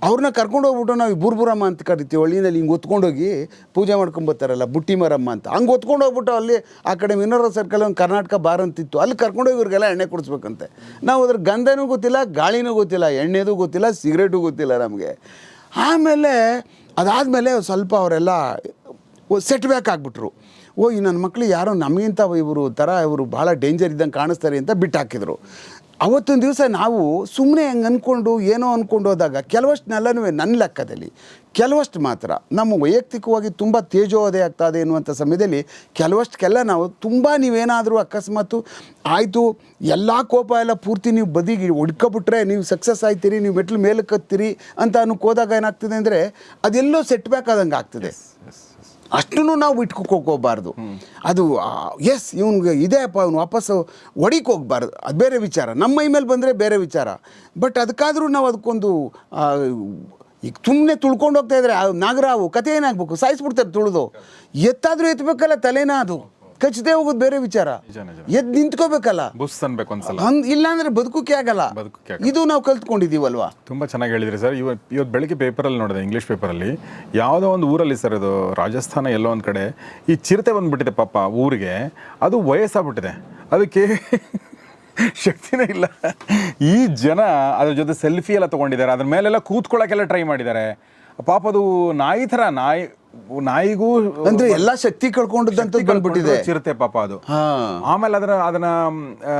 ಅವ್ರನ್ನ ಕರ್ಕೊಂಡು ಹೋಗ್ಬಿಟ್ಟು ನಾವು ಬುರ್ಬುರಮ್ಮ ಅಂತ ಕರಿತೀವಿ ಹಳ್ಳಿನಲ್ಲಿ ಹಿಂಗೆ ಹೊತ್ಕೊಂಡೋಗಿ ಪೂಜೆ ಮಾಡ್ಕೊಂಬರ್ತಾರಲ್ಲ ಬುಟ್ಟಿ ಮರಮ್ಮ ಅಂತ. ಹಂಗೆ ಹೊತ್ಕೊಂಡು ಹೋಗ್ಬಿಟ್ಟು ಅಲ್ಲಿ ಆ ಕಡೆ ಮಿನರಲ್ ಸರ್ಕಲ್ ಒಂದು ಕರ್ನಾಟಕ ಬಾರ್ ಅಂತಿತ್ತು. ಅಲ್ಲಿ ಕರ್ಕೊಂಡೋಗಿ ಇವ್ರಿಗೆಲ್ಲ ಎಣ್ಣೆ ಕೊಡಿಸ್ಬೇಕಂತೆ. ನಾವು ಅದ್ರ ಗಂಧನೂ ಗೊತ್ತಿಲ್ಲ ಗಾಳಿನೂ ಗೊತ್ತಿಲ್ಲ ಎಣ್ಣೆದು ಗೊತ್ತಿಲ್ಲ ಸಿಗರೇಟು ಗೊತ್ತಿಲ್ಲ ನಮಗೆ. ಆಮೇಲೆ ಅದಾದಮೇಲೆ ಸ್ವಲ್ಪ ಅವರೆಲ್ಲ ಸೆಟ್ ಬ್ಯಾಕ್ ಆಗಿಬಿಟ್ರು. ಓ, ಈ ನನ್ನ ಮಕ್ಕಳು ಯಾರೋ ನಮಗಿಂತ ಇವರು ಥರ ಇವರು ಭಾಳ ಡೇಂಜರ್ ಇದ್ದಂಗೆ ಕಾಣಿಸ್ತಾರೆ ಅಂತ ಬಿಟ್ಟು ಹಾಕಿದ್ರು ಅವತ್ತೊಂದು ದಿವಸ ನಾವು ಸುಮ್ಮನೆ ಹಂಗೆ ಅಂದ್ಕೊಂಡು ಏನೋ ಅಂದ್ಕೊಂಡು ಹೋದಾಗ ಕೆಲವಷ್ಟನ್ನೆಲ್ಲನೂ ನನ್ನ ಲೆಕ್ಕದಲ್ಲಿ, ಕೆಲವಷ್ಟು ಮಾತ್ರ ನಮ್ಮ ವೈಯಕ್ತಿಕವಾಗಿ ತುಂಬ ತೇಜೋವಧೆ ಆಗ್ತಾ ಇದೆ ಎನ್ನುವಂಥ ಸಮಯದಲ್ಲಿ ಕೆಲವಷ್ಟಕ್ಕೆಲ್ಲ ನಾವು ತುಂಬ ನೀವೇನಾದರೂ ಅಕಸ್ಮಾತು ಆಯಿತು, ಎಲ್ಲ ಕೋಪ ಎಲ್ಲ ಪೂರ್ತಿ ನೀವು ಬದಿಗೆ ಹುಡ್ಕೊಬಿಟ್ರೆ ನೀವು ಸಕ್ಸಸ್ ಆಯ್ತೀರಿ, ನೀವು ಮೆಟ್ಲು ಮೇಲಕ್ಕೆ ಹತ್ತೀರಿ ಅಂತ ಅನ್ನೋಕೆ ಹೋದಾಗ ಏನಾಗ್ತದೆ ಅಂದರೆ ಅದೆಲ್ಲೋ ಸೆಟ್ ಬ್ಯಾಕ್ ಆದಂಗೆ ಆಗ್ತದೆ. ಅಷ್ಟನ್ನು ನಾವು ಬಿಟ್ಕೊಕ್ ಹೋಗ್ಬಾರ್ದು. ಅದು ಎಸ್ ಇವನ್ಗೆ ಇದೆಯಪ್ಪ ಅವ್ನು ವಾಪಸ್ಸು ಒಡಿಕ್ ಹೋಗ್ಬಾರ್ದು. ಅದು ಬೇರೆ ವಿಚಾರ. ನಮ್ಮ ಮೈ ಮೇಲೆ ಬಂದರೆ ಬೇರೆ ವಿಚಾರ. ಬಟ್ ಅದಕ್ಕಾದರೂ ನಾವು ಅದಕ್ಕೊಂದು ಈಗ ಸುಮ್ಮನೆ ತುಳ್ಕೊಂಡು ಹೋಗ್ತಾ ಇದ್ರೆ ನಾಗರಾವು ಕತೆ ಏನಾಗಬೇಕು ಸಾಯಿಸ್ಬಿಡ್ತಾರೆ ತುಳಿದು. ಎತ್ತಾದರೂ ಎತ್ತಬೇಕಲ್ಲ ತಲೆನ ಅದು. ಕಚ್ಚದೆ ಹೋಗೋದು ಬೇರೆ ವಿಚಾರ. ಎದ್ದು ನಿಂತ್ಕೋಬೇಕಲ್ಲ. ಬುಸ್ ಅನ್ಬೇಕು ಒಂದ್ಸಲ ಹಂಗ್ ಇಲ್ಲಾಂದ್ರೆ ಬದುಕುಕ್ಕೆ ಆಗಲ್ಲ. ಇದು ನಾವು ಕಲ್ತ್ಕೊಂಡಿದೀವಲ್ವಾ ತುಂಬ ಚೆನ್ನಾಗಿ ಹೇಳಿದ್ರಿ ಸರ್. ಇವತ್ತು ಇವತ್ತು ಬೆಳಗ್ಗೆ ಪೇಪರಲ್ಲಿ ನೋಡಿದೆ ಇಂಗ್ಲೀಷ್ ಪೇಪರಲ್ಲಿ ಯಾವುದೋ ಒಂದು ಊರಲ್ಲಿ ಸರ್ ಇದು ರಾಜಸ್ಥಾನ ಎಲ್ಲೋ ಒಂದು ಕಡೆ ಈ ಚಿರತೆ ಬಂದ್ಬಿಟ್ಟಿದೆ ಪಾಪ ಊರಿಗೆ. ಅದು ವಯಸ್ಸಾಗ್ಬಿಟ್ಟಿದೆ. ಅದಕ್ಕೆ ಶಕ್ತಿನೇ ಇಲ್ಲ. ಈ ಜನ ಅದ್ರ ಜೊತೆ ಸೆಲ್ಫಿ ಎಲ್ಲ ತಗೊಂಡಿದ್ದಾರೆ. ಅದ್ರ ಮೇಲೆಲ್ಲ ಕೂತ್ಕೊಳ್ಳೋಕೆಲ್ಲ ಟ್ರೈ ಮಾಡಿದ್ದಾರೆ. ಪಾಪ ಅದು ನಾಯಿ ಥರ ನಾಯಿ ನಾಯಿಗೂ ಅಂದ್ರೆ ಎಲ್ಲಾ ಶಕ್ತಿ ಕಳ್ಕೊಂಡದಂತ ಶಕ್ತಿ ಬಂದ್ಬಿಟ್ಟಿದೆ. ಚಿರತೆ ಪಾಪ ಅದು. ಆಮೇಲೆ ಅದನ್ನ ಅದನ್ನ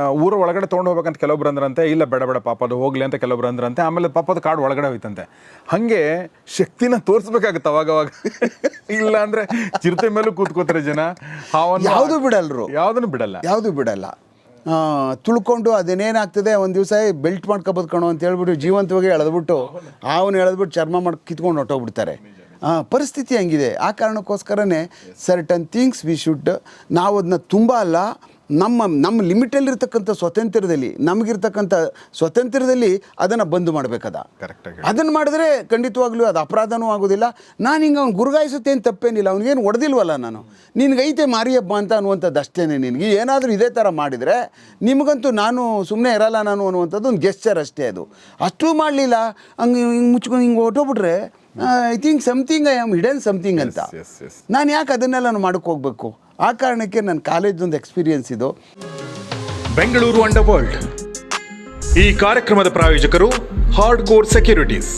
ಊರ ಒಳಗಡೆ ತಗೊಂಡು ಹೋಗ್ಬೇಕಂತ ಕೆಲವೊಬ್ರು ಅಂದ್ರಂತೆ ಇಲ್ಲ ಬೇಡ ಬೇಡ ಪಾಪ ಅದು ಹೋಗ್ಲಿ ಅಂತ ಕೆಲವೊಬ್ರು ಅಂದ್ರಂತೆ ಆಮೇಲೆ ಪಾಪದ ಕಾಡು ಒಳಗಡೆ ಹೋಯ್ತಂತೆ. ಹಂಗೆ ಶಕ್ತಿನ ತೋರಿಸ್ಬೇಕಾಗತ್ತೆ ಅವಾಗ ಅವಾಗ. ಇಲ್ಲ ಅಂದ್ರೆ ಚಿರತೆ ಮೇಲೂ ಕೂತ್ಕೋತಾರೆ ಜನ. ಹಾವನ್ನು ಯಾವುದು ಬಿಡಲ್ರು? ಯಾವ್ದನ್ನು ಬಿಡಲ್ಲ. ಯಾವುದು ಬಿಡಲ್ಲ. ಆ, ತುಳ್ಕೊಂಡು ಅದೇನೇನಾಗ್ತದೆ ಒಂದು ದಿವಸ ಬೆಲ್ಟ್ ಮಾಡ್ಕೊ ಬದುಕೋಣ ಅಂತ ಹೇಳ್ಬಿಟ್ಟು ಜೀವಂತವಾಗಿ ಎಳೆದ್ಬಿಟ್ಟು ಅವನು ಎಳೆದ್ಬಿಟ್ಟು ಚರ್ಮ ಮಾಡಿ ಕಿತ್ಕೊಂಡು ಹೊಟ್ಟೋಗ್ಬಿಡ್ತಾರೆ ಪರಿಸ್ಥಿತಿ ಹಂಗಿದೆ. ಆ ಕಾರಣಕ್ಕೋಸ್ಕರನೇ ಸರ್ಟನ್ ಥಿಂಗ್ಸ್ ವಿ ಶುಡ್ ನಾವು ಅದನ್ನ ತುಂಬ ಅಲ್ಲ ನಮ್ಮ ನಮ್ಮ ಲಿಮಿಟಲ್ಲಿರ್ತಕ್ಕಂಥ ಸ್ವಾತಂತ್ರ್ಯದಲ್ಲಿ ನಮಗಿರ್ತಕ್ಕಂಥ ಸ್ವಾತಂತ್ರ್ಯದಲ್ಲಿ ಅದನ್ನು ಬಂದ್ ಮಾಡಬೇಕದ. ಕರೆಕ್ಟಾಗಿ ಅದನ್ನು ಮಾಡಿದ್ರೆ ಖಂಡಿತವಾಗ್ಲೂ ಅದು ಅಪರಾಧನೂ ಆಗೋದಿಲ್ಲ. ನಾನು ಹಿಂಗೆ ಅವ್ನು ಗುರುಗಾಯಿಸುತ್ತೆ ಏನು ತಪ್ಪೇನಿಲ್ಲ. ಅವ್ನಿಗೇನು ಹೊಡೆದಿಲ್ವಲ್ಲ ನಾನು? ನಿನಗೈತೆ ಮಾರಿಯಬ್ಬ ಅಂತ ಅನ್ನುವಂಥದ್ದು ಅಷ್ಟೇ ನಿನಗೆ. ಏನಾದರೂ ಇದೇ ಥರ ಮಾಡಿದರೆ ನಿಮಗಂತೂ ನಾನು ಸುಮ್ಮನೆ ಇರಲ್ಲ ನಾನು ಅನ್ನುವಂಥದ್ದು ಒಂದು ಗೆಸ್ಚರ್ ಅಷ್ಟೇ ಅದು. ಅಷ್ಟೂ ಮಾಡಲಿಲ್ಲ. ಹಂಗೆ ಹಿಂಗೆ ಮುಚ್ಕೊಂಡು ಹಿಂಗೆ ಹೊಟ್ಟೋಗ್ಬಿಟ್ರೆ I think something I am hidden something ಅಂತ. ಎಸ್ ಎಸ್ ನಾನು ಯಾಕೆ ಅದನ್ನೆಲ್ಲ ನಾನು ಮಾಡಕ್ಕೆ ಹೋಗ್ಬೇಕು? ಆ ಕಾರಣಕ್ಕೆ ನನ್ನ ಕಾಲೇಜೊಂದು ಎಕ್ಸ್ಪೀರಿಯನ್ಸ್ ಇದು. ಬೆಂಗಳೂರು ಅಂಡರ್ ವರ್ಲ್ಡ್ ಈ ಕಾರ್ಯಕ್ರಮದ ಪ್ರಾಯೋಜಕರು ಹಾರ್ಡ್ ಕೋರ್ ಸೆಕ್ಯೂರಿಟೀಸ್